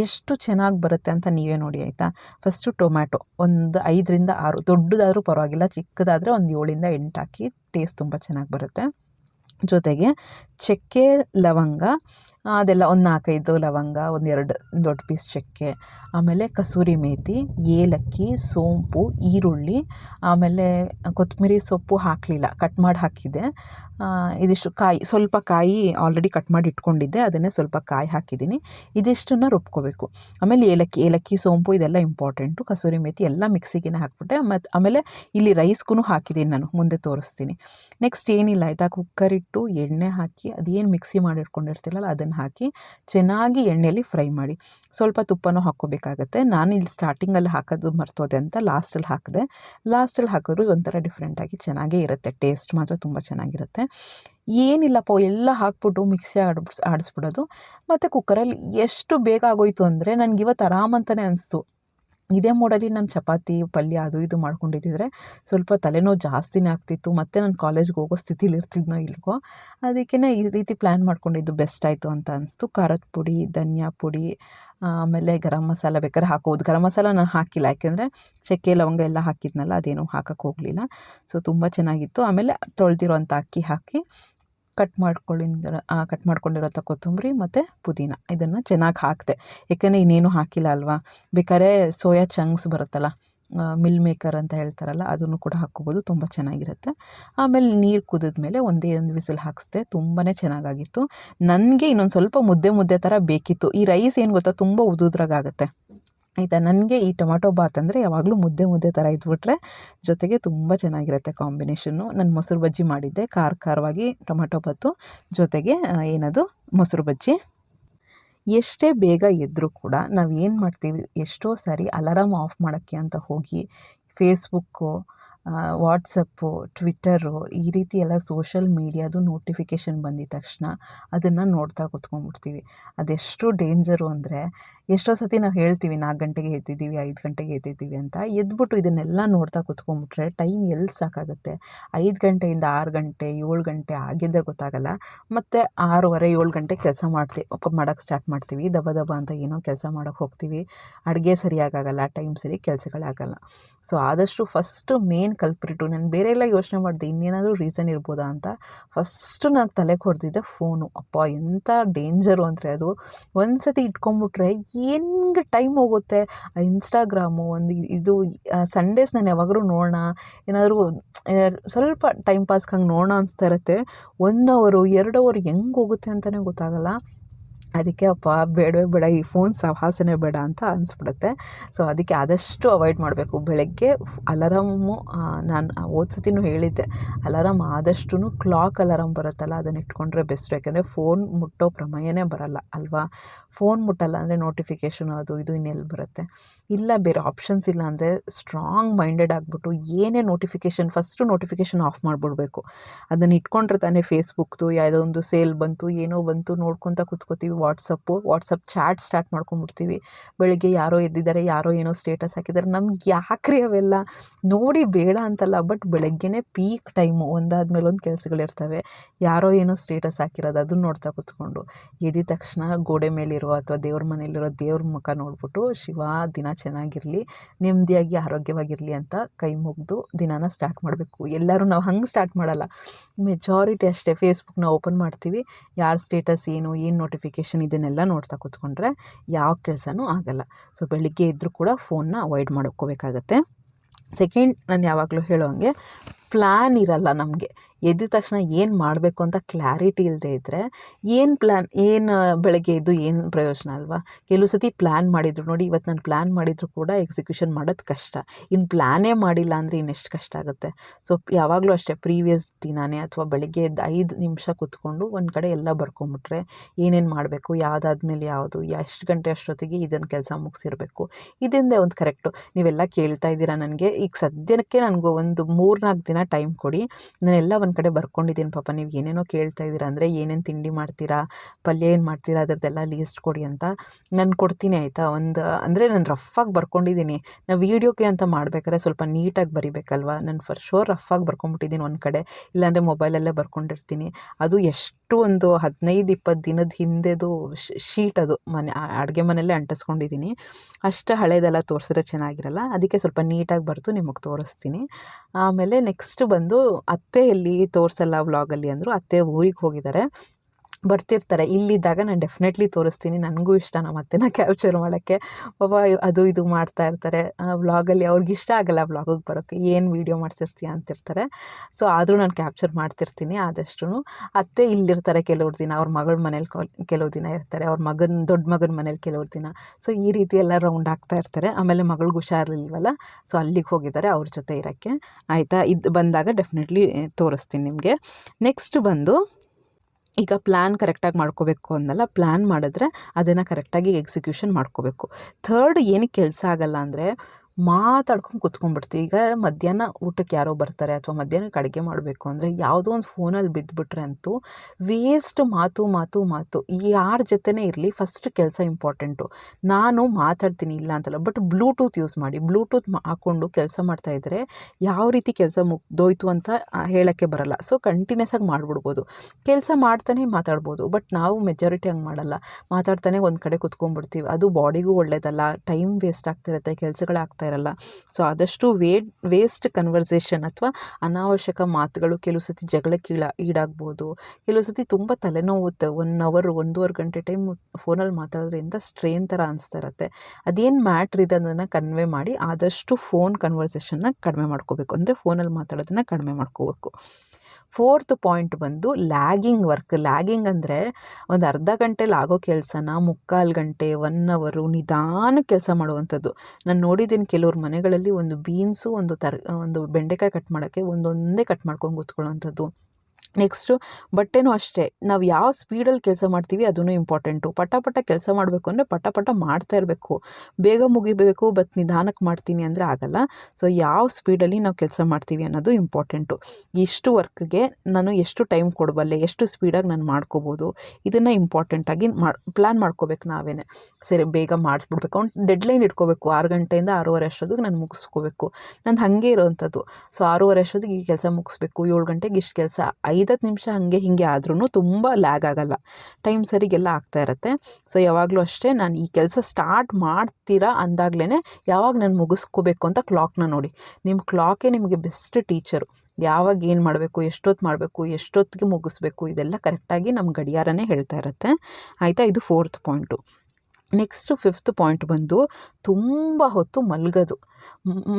ಎಷ್ಟು ಚೆನ್ನಾಗಿ ಬರುತ್ತೆ ಅಂತ ನೀವೇ ನೋಡಿ, ಆಯಿತಾ? ಫಸ್ಟು ಟೊಮ್ಯಾಟೊ ಒಂದು ಐದರಿಂದ ಆರು. ದೊಡ್ಡದಾದರೂ ಪರವಾಗಿಲ್ಲ, ಚಿಕ್ಕದಾದರೆ ಒಂದು ಏಳಿಂದ ಎಂಟು ಹಾಕಿ ಟೇಸ್ಟ್ ತುಂಬ ಚೆನ್ನಾಗಿ ಬರುತ್ತೆ. ಜೊತೆಗೆ ಚಕ್ಕೆ, ಲವಂಗ ಅದೆಲ್ಲ ಒಂದು ನಾಲ್ಕೈದು ಲವಂಗ, ಒಂದು ಎರಡು ದೊಡ್ಡ ಪೀಸ್ ಚಕ್ಕೆ, ಆಮೇಲೆ ಕಸೂರಿ ಮೇಥಿ ಏಲಕ್ಕಿ, ಸೋಂಪು, ಈರುಳ್ಳಿ, ಆಮೇಲೆ ಕೊತ್ತಂಬರಿ ಸೊಪ್ಪು ಹಾಕಲಿಲ್ಲ ಕಟ್ ಮಾಡಿ ಹಾಕಿದ್ದೆ. ಇದಿಷ್ಟು ಕಾಯಿ, ಸ್ವಲ್ಪ ಕಾಯಿ ಆಲ್ರೆಡಿ ಕಟ್ ಮಾಡಿ ಇಟ್ಕೊಂಡಿದ್ದೆ, ಅದನ್ನೇ ಸ್ವಲ್ಪ ಕಾಯಿ ಹಾಕಿದ್ದೀನಿ. ಇದಿಷ್ಟನ್ನು ರುಬ್ಕೋಬೇಕು. ಆಮೇಲೆ ಏಲಕ್ಕಿ ಏಲಕ್ಕಿ, ಸೋಂಪು ಇದೆಲ್ಲ ಇಂಪಾರ್ಟೆಂಟು ಕಸೂರಿ ಮೇತಿ ಎಲ್ಲ ಮಿಕ್ಸಿಗೆ ಹಾಕ್ಬಿಟ್ಟೆ ಮತ್ತು ಆಮೇಲೆ ಇಲ್ಲಿ ರೈಸ್ಗೂ ಹಾಕಿದ್ದೀನಿ ನಾನು, ಮುಂದೆ ತೋರಿಸ್ತೀನಿ. ನೆಕ್ಸ್ಟ್ ಏನಿಲ್ಲ, ಆಯಿತಾ? ಕುಕ್ಕರ್ ಇಟ್ಟು ಎಣ್ಣೆ ಹಾಕಿ, ಅದೇನು ಮಿಕ್ಸಿ ಮಾಡಿಟ್ಕೊಂಡಿರ್ತಿರಲ್ಲ ಅದನ್ನು ಹಾಕಿ ಚೆನ್ನಾಗಿ ಎಣ್ಣೆಯಲ್ಲಿ ಫ್ರೈ ಮಾಡಿ. ಸ್ವಲ್ಪ ತುಪ್ಪನೂ ಹಾಕ್ಕೋಬೇಕಾಗತ್ತೆ. ನಾನು ಇಲ್ಲಿ ಸ್ಟಾರ್ಟಿಂಗಲ್ಲಿ ಹಾಕೋದು ಮರ್ತೋದೆ ಅಂತ ಲಾಸ್ಟಲ್ಲಿ ಹಾಕಿದೆ. ಲಾಸ್ಟಲ್ಲಿ ಹಾಕಿದ್ರು ಒಂಥರ ಡಿಫ್ರೆಂಟಾಗಿ ಚೆನ್ನಾಗೇ ಇರುತ್ತೆ. ಟೇಸ್ಟ್ ಮಾತ್ರ ತುಂಬ ಚೆನ್ನಾಗಿರುತ್ತೆ. ಏನಿಲ್ಲಪ್ಪ, ಎಲ್ಲ ಹಾಕ್ಬಿಟ್ಟು ಮಿಕ್ಸಿ ಆಡ್ಸ್ ಆಡಿಸ್ಬಿಡೋದು. ಮತ್ತು ಕುಕ್ಕರಲ್ಲಿ ಎಷ್ಟು ಬೇಗ ಆಗೋಯ್ತು ಅಂದರೆ ನನಗೆ ಇವತ್ತು ಆರಾಮಂತಲೇ ಅನಿಸ್ತು. ಇದೇ ಮೋಡಲ್ಲಿ ನಾನು ಚಪಾತಿ, ಪಲ್ಯ ಅದು ಇದು ಮಾಡ್ಕೊಂಡಿದ್ದಿದ್ರೆ ಸ್ವಲ್ಪ ತಲೆನೋವು ಜಾಸ್ತಿನೇ ಆಗ್ತಿತ್ತು. ಮತ್ತು ನಾನು ಕಾಲೇಜ್ಗೆ ಹೋಗೋ ಸ್ಥಿತಿಲಿ ಇರ್ತಿದ್ನೋ ಇಲ್ವೋ ಅದಕ್ಕೇ ಈ ರೀತಿ ಪ್ಲ್ಯಾನ್ ಮಾಡ್ಕೊಂಡಿದ್ದು ಬೆಸ್ಟ್ ಆಯಿತು ಅಂತ ಅನಿಸ್ತು. ಖಾರದ ಪುಡಿ, ಧನಿಯಾ ಪುಡಿ, ಆಮೇಲೆ ಗರಂ ಮಸಾಲ ಬೇಕಾದ್ರೆ ಹಾಕೋದು ಗರಂ ಮಸಾಲ ನಾನು ಹಾಕಿಲ್ಲ, ಯಾಕೆಂದರೆ ಚಕ್ಕೆ, ಲವಂಗ ಎಲ್ಲ ಹಾಕಿದ್ನಲ್ಲ, ಅದೇನು ಹಾಕೋಕ್ಕೆ ಹೋಗಲಿಲ್ಲ. ಸೊ ತುಂಬ ಚೆನ್ನಾಗಿತ್ತು. ಆಮೇಲೆ ತೊಳೆದಿರೋಂಥ ಅಕ್ಕಿ ಹಾಕಿ ಕಟ್ ಮಾಡ್ಕೊಂಡಿರೋ ಕಟ್ ಮಾಡ್ಕೊಂಡಿರೋ ಕೊತ್ತಂಬರಿ ಮತ್ತು ಪುದೀನ. ಇದನ್ನು ಚೆನ್ನಾಗಿ ಹಾಕಿದೆ. ಏಕೆಂದರೆ ಇನ್ನೇನು ಹಾಕಿಲ್ಲ ಅಲ್ವಾ? ಬೇಕಾದ್ರೆ ಸೋಯಾ ಚಂಕ್ಸ್ ಬರುತ್ತಲ್ಲ ಮಿಲ್ ಮೇಕರ್ ಅಂತ ಹೇಳ್ತಾರಲ್ಲ, ಅದನ್ನು ಕೂಡ ಹಾಕ್ಕೋಬೋದು. ತುಂಬ ಚೆನ್ನಾಗಿರುತ್ತೆ. ಆಮೇಲೆ ನೀರು ಕುದಿದ ಮೇಲೆ ಒಂದೇ ಒಂದು ವಿಸಿಲ್ ಹಾಕಿಸ್ದೆ. ತುಂಬಾ ಚೆನ್ನಾಗಾಗಿತ್ತು. ನನಗೆ ಇನ್ನೊಂದು ಸ್ವಲ್ಪ ಮುದ್ದೆ ಮುದ್ದೆ ಥರ ಬೇಕಿತ್ತು. ಈ ರೈಸ್ ಏನು ಗೊತ್ತಾ? ತುಂಬ ಉದುದ್ರಾಗುತ್ತೆ ಆಯಿತಾ? ನನಗೆ ಈ ಟೊಮೊಟೊ ಬಾತ್ ಅಂದರೆ ಯಾವಾಗಲೂ ಮುದ್ದೆ ಮುದ್ದೆ ಥರ ಇದ್ಬಿಟ್ರೆ ಜೊತೆಗೆ ತುಂಬ ಚೆನ್ನಾಗಿರುತ್ತೆ ಕಾಂಬಿನೇಷನ್ನು ನಾನು ಮೊಸರು ಬಜ್ಜಿ ಮಾಡಿದ್ದೆ, ಖಾರ ಖಾರವಾಗಿ ಟೊಮೊಟೊ ಬಾತು. ಜೊತೆಗೆ ಏನದು? ಮೊಸರು ಬಜ್ಜಿ. ಎಷ್ಟೇ ಬೇಗ ಎದ್ದರೂ ಕೂಡ ನಾವು ಏನು ಮಾಡ್ತೀವಿ? ಎಷ್ಟೋ ಸಾರಿ ಅಲಾರಾಮ್ ಆಫ್ ಮಾಡೋಕ್ಕೆ ಅಂತ ಹೋಗಿ ಫೇಸ್ಬುಕ್ಕು ವಾಟ್ಸಪ್ಪು ಟ್ವಿಟ್ಟರು ಈ ರೀತಿ ಎಲ್ಲ ಸೋಷಲ್ ಮೀಡಿಯಾದು ನೋಟಿಫಿಕೇಷನ್ ಬಂದಿದ ತಕ್ಷಣ ಅದನ್ನು ನೋಡ್ತಾ ಕೂತ್ಕೊಂಡ್ಬಿಡ್ತೀವಿ. ಅದೆಷ್ಟು ಡೇಂಜರು ಅಂದರೆ ಎಷ್ಟೋ ಸತಿ ನಾವು ಹೇಳ್ತೀವಿ ನಾಲ್ಕು ಗಂಟೆಗೆ ಎದ್ದಿದ್ದೀವಿ, ಐದು ಗಂಟೆಗೆ ಎದ್ದಿದ್ದೀವಿ ಅಂತ. ಎದ್ಬಿಟ್ಟು ಇದನ್ನೆಲ್ಲ ನೋಡ್ತಾ ಕೂತ್ಕೊಂಡ್ಬಿಟ್ರೆ ಟೈಮ್ ಎಲ್ಲಿ ಸಾಕಾಗುತ್ತೆ? ಐದು ಗಂಟೆಯಿಂದ ಆರು ಗಂಟೆ, ಏಳು ಗಂಟೆ ಆಗಿದ್ದೇ ಗೊತ್ತಾಗಲ್ಲ. ಮತ್ತು ಆರೂವರೆ, ಏಳು ಗಂಟೆ ಕೆಲಸ ಮಾಡ್ತೀವಿ ಮಾಡೋಕ್ಕೆ ಸ್ಟಾರ್ಟ್ ಮಾಡ್ತೀವಿ. ದಬ ದಬ ಅಂತ ಏನೋ ಕೆಲಸ ಮಾಡೋಕ್ಕೆ ಹೋಗ್ತೀವಿ. ಅಡುಗೆ ಸರಿಯಾಗಲ್ಲ ಟೈಮ್ ಸರಿ ಕೆಲಸಗಳಾಗಲ್ಲ ಸೊ, ಆದಷ್ಟು ಫಸ್ಟು ಮೇನ್ ಕಲ್ಪ್ರಿಟು, ನಾನು ಬೇರೆ ಎಲ್ಲ ಯೋಚನೆ ಮಾಡಿದೆ, ಇನ್ನೇನಾದರೂ ರೀಸನ್ ಇರ್ಬೋದಾ ಅಂತ. ಫಸ್ಟು ನಾನು ತಲೆಗೆ ಹೊಡೆದಿದ್ದೆ ಫೋನು. ಅಪ್ಪ ಎಂಥ ಡೇಂಜರು ಅಂದರೆ ಅದು. ಒಂದು ಸತಿ ಇಟ್ಕೊಂಬಿಟ್ರೆ ಹೆಂಗೆ ಟೈಮ್ ಹೋಗುತ್ತೆ? ಆ ಇನ್ಸ್ಟಾಗ್ರಾಮು ಒಂದು ಇದು ಸಂಡೇಸ್ ನಾನು ಯಾವಾಗಲೂ ನೋಡೋಣ. ಏನಾದರೂ ಸ್ವಲ್ಪ ಟೈಮ್ ಪಾಸ್ಗೆ ಹಂಗೆ ನೋಡೋಣ ಅನಿಸ್ತಾ ಇರುತ್ತೆ. ಒನ್ ಅವರು ಎರಡು ಅವರು ಹೆಂಗೆ ಹೋಗುತ್ತೆ ಅಂತಲೇ ಗೊತ್ತಾಗಲ್ಲ. ಅದಕ್ಕೆ, ಅಪ್ಪ ಬೇಡವೇ ಬೇಡ ಈ ಫೋನ್ ಸಹಾಸನೇ ಬೇಡ ಅಂತ ಅನಿಸ್ಬಿಡುತ್ತೆ. ಸೊ ಅದಕ್ಕೆ ಆದಷ್ಟು ಅವಾಯ್ಡ್ ಮಾಡಬೇಕು. ಬೆಳಗ್ಗೆ ಅಲಾರಾಮು ನಾನು ಹೋದ ಸತಿನೂ ಹೇಳಿದ್ದೆ. ಅಲಾರಾಮ್ ಆದಷ್ಟು ಕ್ಲಾಕ್ ಅಲಾರಾಮ್ ಬರುತ್ತಲ್ಲ, ಅದನ್ನು ಇಟ್ಕೊಂಡ್ರೆ ಬೆಸ್ಟ್ ಯಾಕೆಂದರೆ ಫೋನ್ ಮುಟ್ಟೋ ಪ್ರಮೇಯನೇ ಬರಲ್ಲ, ಅಲ್ವಾ? ಫೋನ್ ಮುಟ್ಟಲ್ಲ ಅಂದರೆ ನೋಟಿಫಿಕೇಷನ್ ಅದು, ಇದು ಇನ್ನೆಲ್ಲಿ ಬರುತ್ತೆ. ಇಲ್ಲ, ಬೇರೆ ಆಪ್ಷನ್ಸ್ ಇಲ್ಲ ಅಂದರೆ ಸ್ಟ್ರಾಂಗ್ ಮೈಂಡೆಡ್ ಆಗಿಬಿಟ್ಟು ಏನೇ ನೋಟಿಫಿಕೇಷನ್ ಫಸ್ಟು ನೋಟಿಫಿಕೇಷನ್ ಆಫ್ ಮಾಡಿಬಿಡ್ಬೇಕು. ಅದನ್ನು ಇಟ್ಕೊಂಡ್ರೆ ತಾನೇ ಫೇಸ್ಬುಕ್ದು ಯಾವುದೋ ಒಂದು ಸೇಲ್ ಬಂತು, ಏನೋ ಬಂತು, ನೋಡ್ಕೊತ ಕೂತ್ಕೋತೀವಿ ವಾಟ್ಸಪ್ಪು ವಾಟ್ಸಪ್ ಚಾಟ್ ಸ್ಟಾರ್ಟ್ ಮಾಡ್ಕೊಂಡ್ಬಿಡ್ತೀವಿ. ಬೆಳಿಗ್ಗೆ ಯಾರೋ ಎದ್ದಿದ್ದಾರೆ, ಯಾರೋ ಏನೋ ಸ್ಟೇಟಸ್ ಹಾಕಿದ್ದಾರೆ. ನಮ್ಗೆ ಯಾಕ್ರಿ ಅವೆಲ್ಲ? ನೋಡಿ ಬೇಡ ಅಂತಲ್ಲ ಬಟ್ ಬೆಳಗ್ಗೆನೇ ಪೀಕ್ ಟೈಮು ಒಂದಾದ್ಮೇಲೆ ಒಂದು ಕೆಲಸಗಳಿರ್ತವೆ ಯಾರೋ ಏನೋ ಸ್ಟೇಟಸ್ ಹಾಕಿರೋದು, ಅದನ್ನ ನೋಡ್ತಾ ಕೂತ್ಕೊಂಡು. ಎದ್ದಿದ ತಕ್ಷಣ ಗೋಡೆ ಮೇಲಿರೋ ಅಥವಾ ದೇವ್ರ ಮನೇಲಿರೋ ದೇವ್ರ ಮುಖ ನೋಡ್ಬಿಟ್ಟು, ಶಿವ, ದಿನ ಚೆನ್ನಾಗಿರಲಿ ನೆಮ್ಮದಿಯಾಗಿ ಆರೋಗ್ಯವಾಗಿರಲಿ ಅಂತ ಕೈ ಮುಗಿದು ದಿನಾನ ಸ್ಟಾರ್ಟ್ ಮಾಡಬೇಕು. ಎಲ್ಲರೂ ನಾವು ಹಂಗೆ ಸ್ಟಾರ್ಟ್ ಮಾಡಲ್ಲ. ಮೆಜಾರಿಟಿ ಅಷ್ಟೇ ಫೇಸ್ಬುಕ್ನ ಓಪನ್ ಮಾಡ್ತೀವಿ. ಯಾರ ಸ್ಟೇಟಸ್ ಏನು ಏನು ನೋಟಿಫಿಕೇಷನ್ ಇದನ್ನೆಲ್ಲ ನೋಡ್ತಾ ಕೂತ್ಕೊಂಡ್ರೆ ಯಾವ ಕೆಲಸನೂ ಆಗಲ್ಲ. ಸೊ ಬೆಳಿಗ್ಗೆ ಇದ್ದರೂ ಕೂಡ ಫೋನ್ನ ಅವಾಯ್ಡ್ ಮಾಡ್ಕೋಬೇಕಾಗತ್ತೆ. ಸೆಕೆಂಡ್ ನಾನು ಯಾವಾಗಲೂ ಹೇಳೋ ಹಂಗೆ ಪ್ಲ್ಯಾನ್ ಇರಲ್ಲ ನಮಗೆ. ಎದ್ದ ತಕ್ಷಣ ಏನು ಮಾಡಬೇಕು ಅಂತ ಕ್ಲಾರಿಟಿ ಇಲ್ಲದೆ ಇದ್ದರೆ ಏನು ಪ್ಲ್ಯಾನ್ ಏನು ಬೆಳಗ್ಗೆ ಇದ್ದು ಏನು ಪ್ರಯೋಜನ ಅಲ್ವಾ? ಕೆಲವು ಸತಿ ಪ್ಲ್ಯಾನ್ ಮಾಡಿದ್ರು ನೋಡಿ ಇವತ್ತು ನಾನು ಪ್ಲ್ಯಾನ್ ಮಾಡಿದರೂ ಕೂಡ ಎಕ್ಸಿಕ್ಯೂಷನ್ ಮಾಡೋದು ಕಷ್ಟ. ಇನ್ನು ಪ್ಲ್ಯಾನೇ ಮಾಡಿಲ್ಲ ಅಂದರೆ ಇನ್ನೆಷ್ಟು ಕಷ್ಟ ಆಗುತ್ತೆ? ಸೊ ಯಾವಾಗಲೂ ಅಷ್ಟೇ ಪ್ರೀವಿಯಸ್ ದಿನಾನೇ ಅಥವಾ ಬೆಳಗ್ಗೆ ಎದ್ದು ಐದು ನಿಮಿಷ ಕೂತ್ಕೊಂಡು ಒಂದು ಕಡೆ ಎಲ್ಲ ಬರ್ಕೊಂಬಿಟ್ರೆ ಏನೇನು ಮಾಡಬೇಕು, ಯಾವುದಾದ್ಮೇಲೆ ಯಾವುದು ಎಷ್ಟು ಗಂಟೆ ಅಷ್ಟೊತ್ತಿಗೆ ಇದನ್ನು ಕೆಲಸ ಮುಗಿಸಿರಬೇಕು? ಇದರಿಂದ ಒಂದು ಕರೆಕ್ಟು ನೀವೆಲ್ಲ ಕೇಳ್ತಾ ಇದ್ದೀರಾ ನನಗೆ. ಈಗ ಸದ್ಯಕ್ಕೆ ನನಗೂ ಒಂದು ಮೂರು ನಾಲ್ಕು ಟೈಮ್ ಕೊಡಿ. ನಾನೆಲ್ಲ ಒಂದು ಕಡೆ ಬರ್ಕೊಂಡಿದ್ದೀನಿ ಪಾಪ. ನೀವು ಏನೇನೋ ಕೇಳ್ತಾ ಇದ್ದೀರಾ ಅಂದರೆ ಏನೇನು ತಿಂಡಿ ಮಾಡ್ತೀರಾ, ಪಲ್ಯ ಏನು ಮಾಡ್ತೀರಾ, ಅದರದ್ದೆಲ್ಲ ಲೀಸ್ಟ್ ಕೊಡಿ ಅಂತ ನಾನು ಕೊಡ್ತೀನಿ ಆಯಿತಾ? ಒಂದು, ಅಂದರೆ ನಾನು ರಫಾಗಿ ಬರ್ಕೊಂಡಿದ್ದೀನಿ ನಾವು ವೀಡಿಯೋಗೆ ಅಂತ ಮಾಡ್ಬೇಕಾದ್ರೆ ಸ್ವಲ್ಪ ನೀಟಾಗಿ ಬರಿಬೇಕಲ್ವಾ? ನಾನು ಫರ್ ಶೋರ್ ರಫಾಗಿ ಬರ್ಕೊಂಬಿಟ್ಟಿದ್ದೀನಿ ಒಂದು ಕಡೆ. ಇಲ್ಲಾಂದರೆ ಮೊಬೈಲಲ್ಲೇ ಬರ್ಕೊಂಡಿರ್ತೀನಿ. ಅದು ಎಷ್ಟು ಒಂದು ಹದಿನೈದು, ಇಪ್ಪತ್ತು ದಿನದ ಹಿಂದೆದು ಶೀಟ್ ಅದು ಮನೆ ಅಡುಗೆ ಮನೆಯಲ್ಲೇ ಅಂಟಿಸ್ಕೊಂಡಿದ್ದೀನಿ. ಅಷ್ಟು ಹಳೇದೆಲ್ಲ ತೋರಿಸಿದ್ರೆ ಚೆನ್ನಾಗಿರಲ್ಲ. ಅದಕ್ಕೆ ಸ್ವಲ್ಪ ನೀಟಾಗಿ ಬರೆದು ನಿಮಗೆ ತೋರಿಸ್ತೀನಿ. ಆಮೇಲೆ ನೆಕ್ಸ್ಟ್ ಬಂದು ಅತ್ತೆ ಎಲ್ಲಿ ತೋರಿಸಲ್ಲ ವ್ಲಾಗಲ್ಲಿ ಅಂದರು, ಅತ್ತೆ ಊರಿಗೆ ಹೋಗಿದ್ದಾರೆ. ಬರ್ತಿರ್ತಾರೆ. ಇಲ್ಲಿದ್ದಾಗ ನಾನು ಡೆಫಿನೆಟ್ಲಿ ತೋರಿಸ್ತೀನಿ. ನನಗೂ ಇಷ್ಟ ನಮ್ಮ ಅತ್ತೆನ ಕ್ಯಾಪ್ಚರ್ ಮಾಡೋಕ್ಕೆ. ಪಾಪ ಅದು ಇದು ಮಾಡ್ತಾ ಇರ್ತಾರೆ. ವ್ಲಾಗಲ್ಲಿ ಅವ್ರಿಗೆ ಇಷ್ಟ ಆಗಲ್ಲ ವ್ಲಾಗಿಗೆ ಬರೋಕ್ಕೆ ಏನು ವೀಡಿಯೋ ಮಾಡ್ತಿರ್ತೀಯ ಅಂತಿರ್ತಾರೆ. ಸೊ ಆದರೂ ನಾನು ಕ್ಯಾಪ್ಚರ್ ಮಾಡ್ತಿರ್ತೀನಿ ಆದಷ್ಟು ಅತ್ತೆ ಇಲ್ಲಿರ್ತಾರೆ ಕೆಲವ್ರು ದಿನ. ಅವ್ರ ಮಗಳ ಮನೇಲಿ ಕೆಲವು ದಿನ ಇರ್ತಾರೆ. ಅವ್ರ ಮಗನ ದೊಡ್ಡ ಮಗನ ಮನೇಲಿ ಕೆಲವ್ರು ದಿನ. ಸೊ ಈ ರೀತಿ ಎಲ್ಲ ರೌಂಡ್ ಆಗ್ತಾ ಇರ್ತಾರೆ. ಆಮೇಲೆ ಮಗಳಿಗೆ ಹುಷಾರಿಲ್ವಲ್ಲ ಸೊ ಅಲ್ಲಿಗೆ ಹೋಗಿದ್ದಾರೆ ಅವ್ರ ಜೊತೆ ಇರೋಕ್ಕೆ. ಆಯಿತಾ? ಇದು ಬಂದಾಗ ಡೆಫಿನೆಟ್ಲಿ ತೋರಿಸ್ತೀನಿ ನಿಮಗೆ. ನೆಕ್ಸ್ಟ್ ಬಂದು ಈಗ ಪ್ಲ್ಯಾನ್ ಕರೆಕ್ಟಾಗಿ ಮಾಡ್ಕೋಬೇಕು ಅಂದಲ್ಲ ಪ್ಲ್ಯಾನ್ ಮಾಡಿದ್ರೆ ಅದನ್ನು ಕರೆಕ್ಟಾಗಿ ಎಕ್ಸಿಕ್ಯೂಷನ್ ಮಾಡ್ಕೋಬೇಕು. ಥರ್ಡ್ ಏನಕ್ಕೆ ಕೆಲಸ ಆಗಲ್ಲ ಅಂದರೆ ಮಾತಾಡ್ಕೊಂಡು ಕುತ್ಕೊಂಡ್ಬಿಡ್ತೀವಿ. ಈಗ ಮಧ್ಯಾಹ್ನ ಊಟಕ್ಕೆ ಯಾರೋ ಬರ್ತಾರೆ ಅಥವಾ ಮಧ್ಯಾಹ್ನಕ್ಕೆ ಅಡುಗೆ ಮಾಡಬೇಕು ಅಂದರೆ ಯಾವುದೋ ಒಂದು ಫೋನಲ್ಲಿ ಬಿದ್ದುಬಿಟ್ರೆ ಅಂತೂ ವೇಸ್ಟ್ ಮಾತು ಮಾತು ಮಾತು. ಯಾರ ಜೊತೆನೇ ಇರಲಿ ಫಸ್ಟ್ ಕೆಲಸ ಇಂಪಾರ್ಟೆಂಟು ನಾನು ಮಾತಾಡ್ತೀನಿ, ಇಲ್ಲ ಅಂತಲ್ಲ. ಬಟ್ ಬ್ಲೂಟೂತ್ ಯೂಸ್ ಮಾಡಿ. ಬ್ಲೂಟೂತ್ ಹಾಕ್ಕೊಂಡು ಕೆಲಸ ಮಾಡ್ತಾಯಿದ್ರೆ ಯಾವ ರೀತಿ ಕೆಲಸ ಮುಗ್ದೋಯ್ತು ಅಂತ ಹೇಳೋಕ್ಕೆ ಬರಲ್ಲ. ಸೊ ಕಂಟಿನ್ಯೂಸ್ ಆಗಿ ಮಾಡಿಬಿಡ್ಬೋದು. ಕೆಲಸ ಮಾಡ್ತಾನೆ ಮಾತಾಡ್ಬೋದು. ಬಟ್ ನಾವು ಮೆಜಾರಿಟಿ ಹಂಗೆ ಮಾಡಲ್ಲ. ಮಾತಾಡ್ತಾನೆ ಒಂದು ಕಡೆ ಕುತ್ಕೊಂಡ್ಬಿಡ್ತೀವಿ. ಅದು ಬಾಡಿಗೂ ಒಳ್ಳೇದಲ್ಲ. ಟೈಮ್ ವೇಸ್ಟ್ ಆಗ್ತಿರುತ್ತೆ. ಕೆಲಸಗಳಾಗ್ತಾ ಇರಲ್ಲ. ಸೊ ಆದಷ್ಟು ವೇಡ್ ವೇಸ್ಟ್ ಕನ್ವರ್ಸೇಷನ್ ಅಥವಾ ಅನಾವಶ್ಯಕ ಮಾತುಗಳು ಕೆಲವು ಸತಿ ಜಗಳಕ್ಕೆ ಈಳ ಈಡಾಗ್ಬೋದು. ಕೆಲವು ಸತಿ ತುಂಬ ತಲೆನೋವುತ್ತೆ. ಒನ್ ಅವರ್ ಒಂದೂವರೆ ಗಂಟೆ ಟೈಮ್ ಫೋನಲ್ಲಿ ಮಾತಾಡೋದ್ರಿಂದ ಸ್ಟ್ರೇನ್ ಥರ ಅನಿಸ್ತಾ ಇರುತ್ತೆ. ಅದೇನು ಮ್ಯಾಟ್ರ್ ಇದೆ ಅದನ್ನು ಕನ್ವೆ ಮಾಡಿ ಆದಷ್ಟು ಫೋನ್ ಕನ್ವರ್ಸೇಷನ್ನ ಕಡಿಮೆ ಮಾಡ್ಕೋಬೇಕು. ಅಂದರೆ ಫೋನಲ್ಲಿ ಮಾತಾಡೋದನ್ನು ಕಡಿಮೆ ಮಾಡ್ಕೋಬೇಕು. ಫೋರ್ತ್ ಪಾಯಿಂಟ್ ಬಂದು ಲ್ಯಾಗಿಂಗ್ ವರ್ಕ್. ಲ್ಯಾಗಿಂಗ್ ಅಂದರೆ ಒಂದು ಅರ್ಧ ಗಂಟೆಲಿ ಆಗೋ ಕೆಲಸನ, ಮುಕ್ಕಾಲು ಗಂಟೆ, ಒನ್ ಅವರು ನಿಧಾನ ಕೆಲಸ ಮಾಡುವಂಥದ್ದು. ನಾನು ನೋಡಿದ್ದೀನಿ ಕೆಲವ್ರ ಮನೆಗಳಲ್ಲಿ ಒಂದು ಬೀನ್ಸು, ಒಂದು ತರ್, ಒಂದು ಬೆಂಡೆಕಾಯಿ ಕಟ್ ಮಾಡೋಕ್ಕೆ ಒಂದೊಂದೇ ಕಟ್ ಮಾಡ್ಕೊಂಡು ಕೂತ್ಕೊಳ್ಳೋವಂಥದ್ದು. ನೆಕ್ಸ್ಟು ಬಟ್ಟೆನೂ ಅಷ್ಟೇ. ನಾವು ಯಾವ ಸ್ಪೀಡಲ್ಲಿ ಕೆಲಸ ಮಾಡ್ತೀವಿ ಅದೂ ಇಂಪಾರ್ಟೆಂಟು ಪಟ ಪಟ ಕೆಲಸ ಮಾಡಬೇಕು ಅಂದರೆ ಪಟ ಪಟ ಮಾಡ್ತಾ ಇರಬೇಕು. ಬೇಗ ಮುಗಿಬೇಕು ಬತ್ ನಿಧಾನಕ್ಕೆ ಮಾಡ್ತೀನಿ ಅಂದರೆ ಆಗಲ್ಲ. ಸೊ ಯಾವ ಸ್ಪೀಡಲ್ಲಿ ನಾವು ಕೆಲಸ ಮಾಡ್ತೀವಿ ಅನ್ನೋದು ಇಂಪಾರ್ಟೆಂಟು ಇಷ್ಟು ವರ್ಕ್ಗೆ ನಾನು ಎಷ್ಟು ಟೈಮ್ ಕೊಡಬಲ್ಲೆ, ಎಷ್ಟು ಸ್ಪೀಡಾಗಿ ನಾನು ಮಾಡ್ಕೋಬೋದು, ಇದನ್ನು ಇಂಪಾರ್ಟೆಂಟಾಗಿ ಮಾಡಿ ಪ್ಲ್ಯಾನ್ ಮಾಡ್ಕೋಬೇಕು ನಾವೇ ಸರಿ, ಬೇಗ ಮಾಡಿಸ್ಬಿಡ್ಬೇಕು ಅವ್ನು ಡೆಡ್ಲೈನ್ ಇಟ್ಕೋಬೇಕು. ಆರು ಗಂಟೆಯಿಂದ ಆರೂವರೆ ಅಷ್ಟೊತ್ತಿಗೆ ನಾನು ಮುಗಿಸ್ಕೋಬೇಕು. ನಂದು ಹಾಗೆ ಇರೋವಂಥದ್ದು ಸೊ ಆರೂವರೆ ಅಷ್ಟೊತ್ತಿಗೆ ಈ ಕೆಲಸ ಮುಗಿಸ್ಬೇಕು. ಏಳು ಗಂಟೆಗೆ ಇಷ್ಟು ಕೆಲಸ ಐದತ್ತು ನಿಮಿಷ ಹಾಗೆ ಹೀಗೆ ಆದ್ರೂ ತುಂಬ ಲ್ಯಾಗ್ ಆಗಲ್ಲ. ಟೈಮ್ ಸರಿಗೆಲ್ಲ ಆಗ್ತಾ ಇರುತ್ತೆ. ಸೊ, ಯಾವಾಗಲೂ ಅಷ್ಟೇ ನಾನು ಈ ಕೆಲಸ ಸ್ಟಾರ್ಟ್ ಮಾಡ್ತೀರಾ ಅಂದಾಗಲೇ ಯಾವಾಗ ನಾನು ಮುಗಿಸ್ಕೋಬೇಕು ಅಂತ ಕ್ಲಾಕ್ನ ನೋಡಿ. ನಿಮ್ಮ ಕ್ಲಾಕೇ ನಿಮಗೆ ಬೆಸ್ಟ್ ಟೀಚರು. ಯಾವಾಗ ಏನು ಮಾಡಬೇಕು, ಎಷ್ಟೊತ್ತು ಮಾಡಬೇಕು, ಎಷ್ಟೊತ್ತಿಗೆ ಮುಗಿಸ್ಬೇಕು, ಇದೆಲ್ಲ ಕರೆಕ್ಟಾಗಿ ನಮ್ಮ ಗಡಿಯಾರನೇ ಹೇಳ್ತಾ ಇರುತ್ತೆ. ಆಯಿತಾ? ಇದು fourth point. Next fifth point ಬಂದು ತುಂಬ ಹೊತ್ತು ಮಲಗೋದು.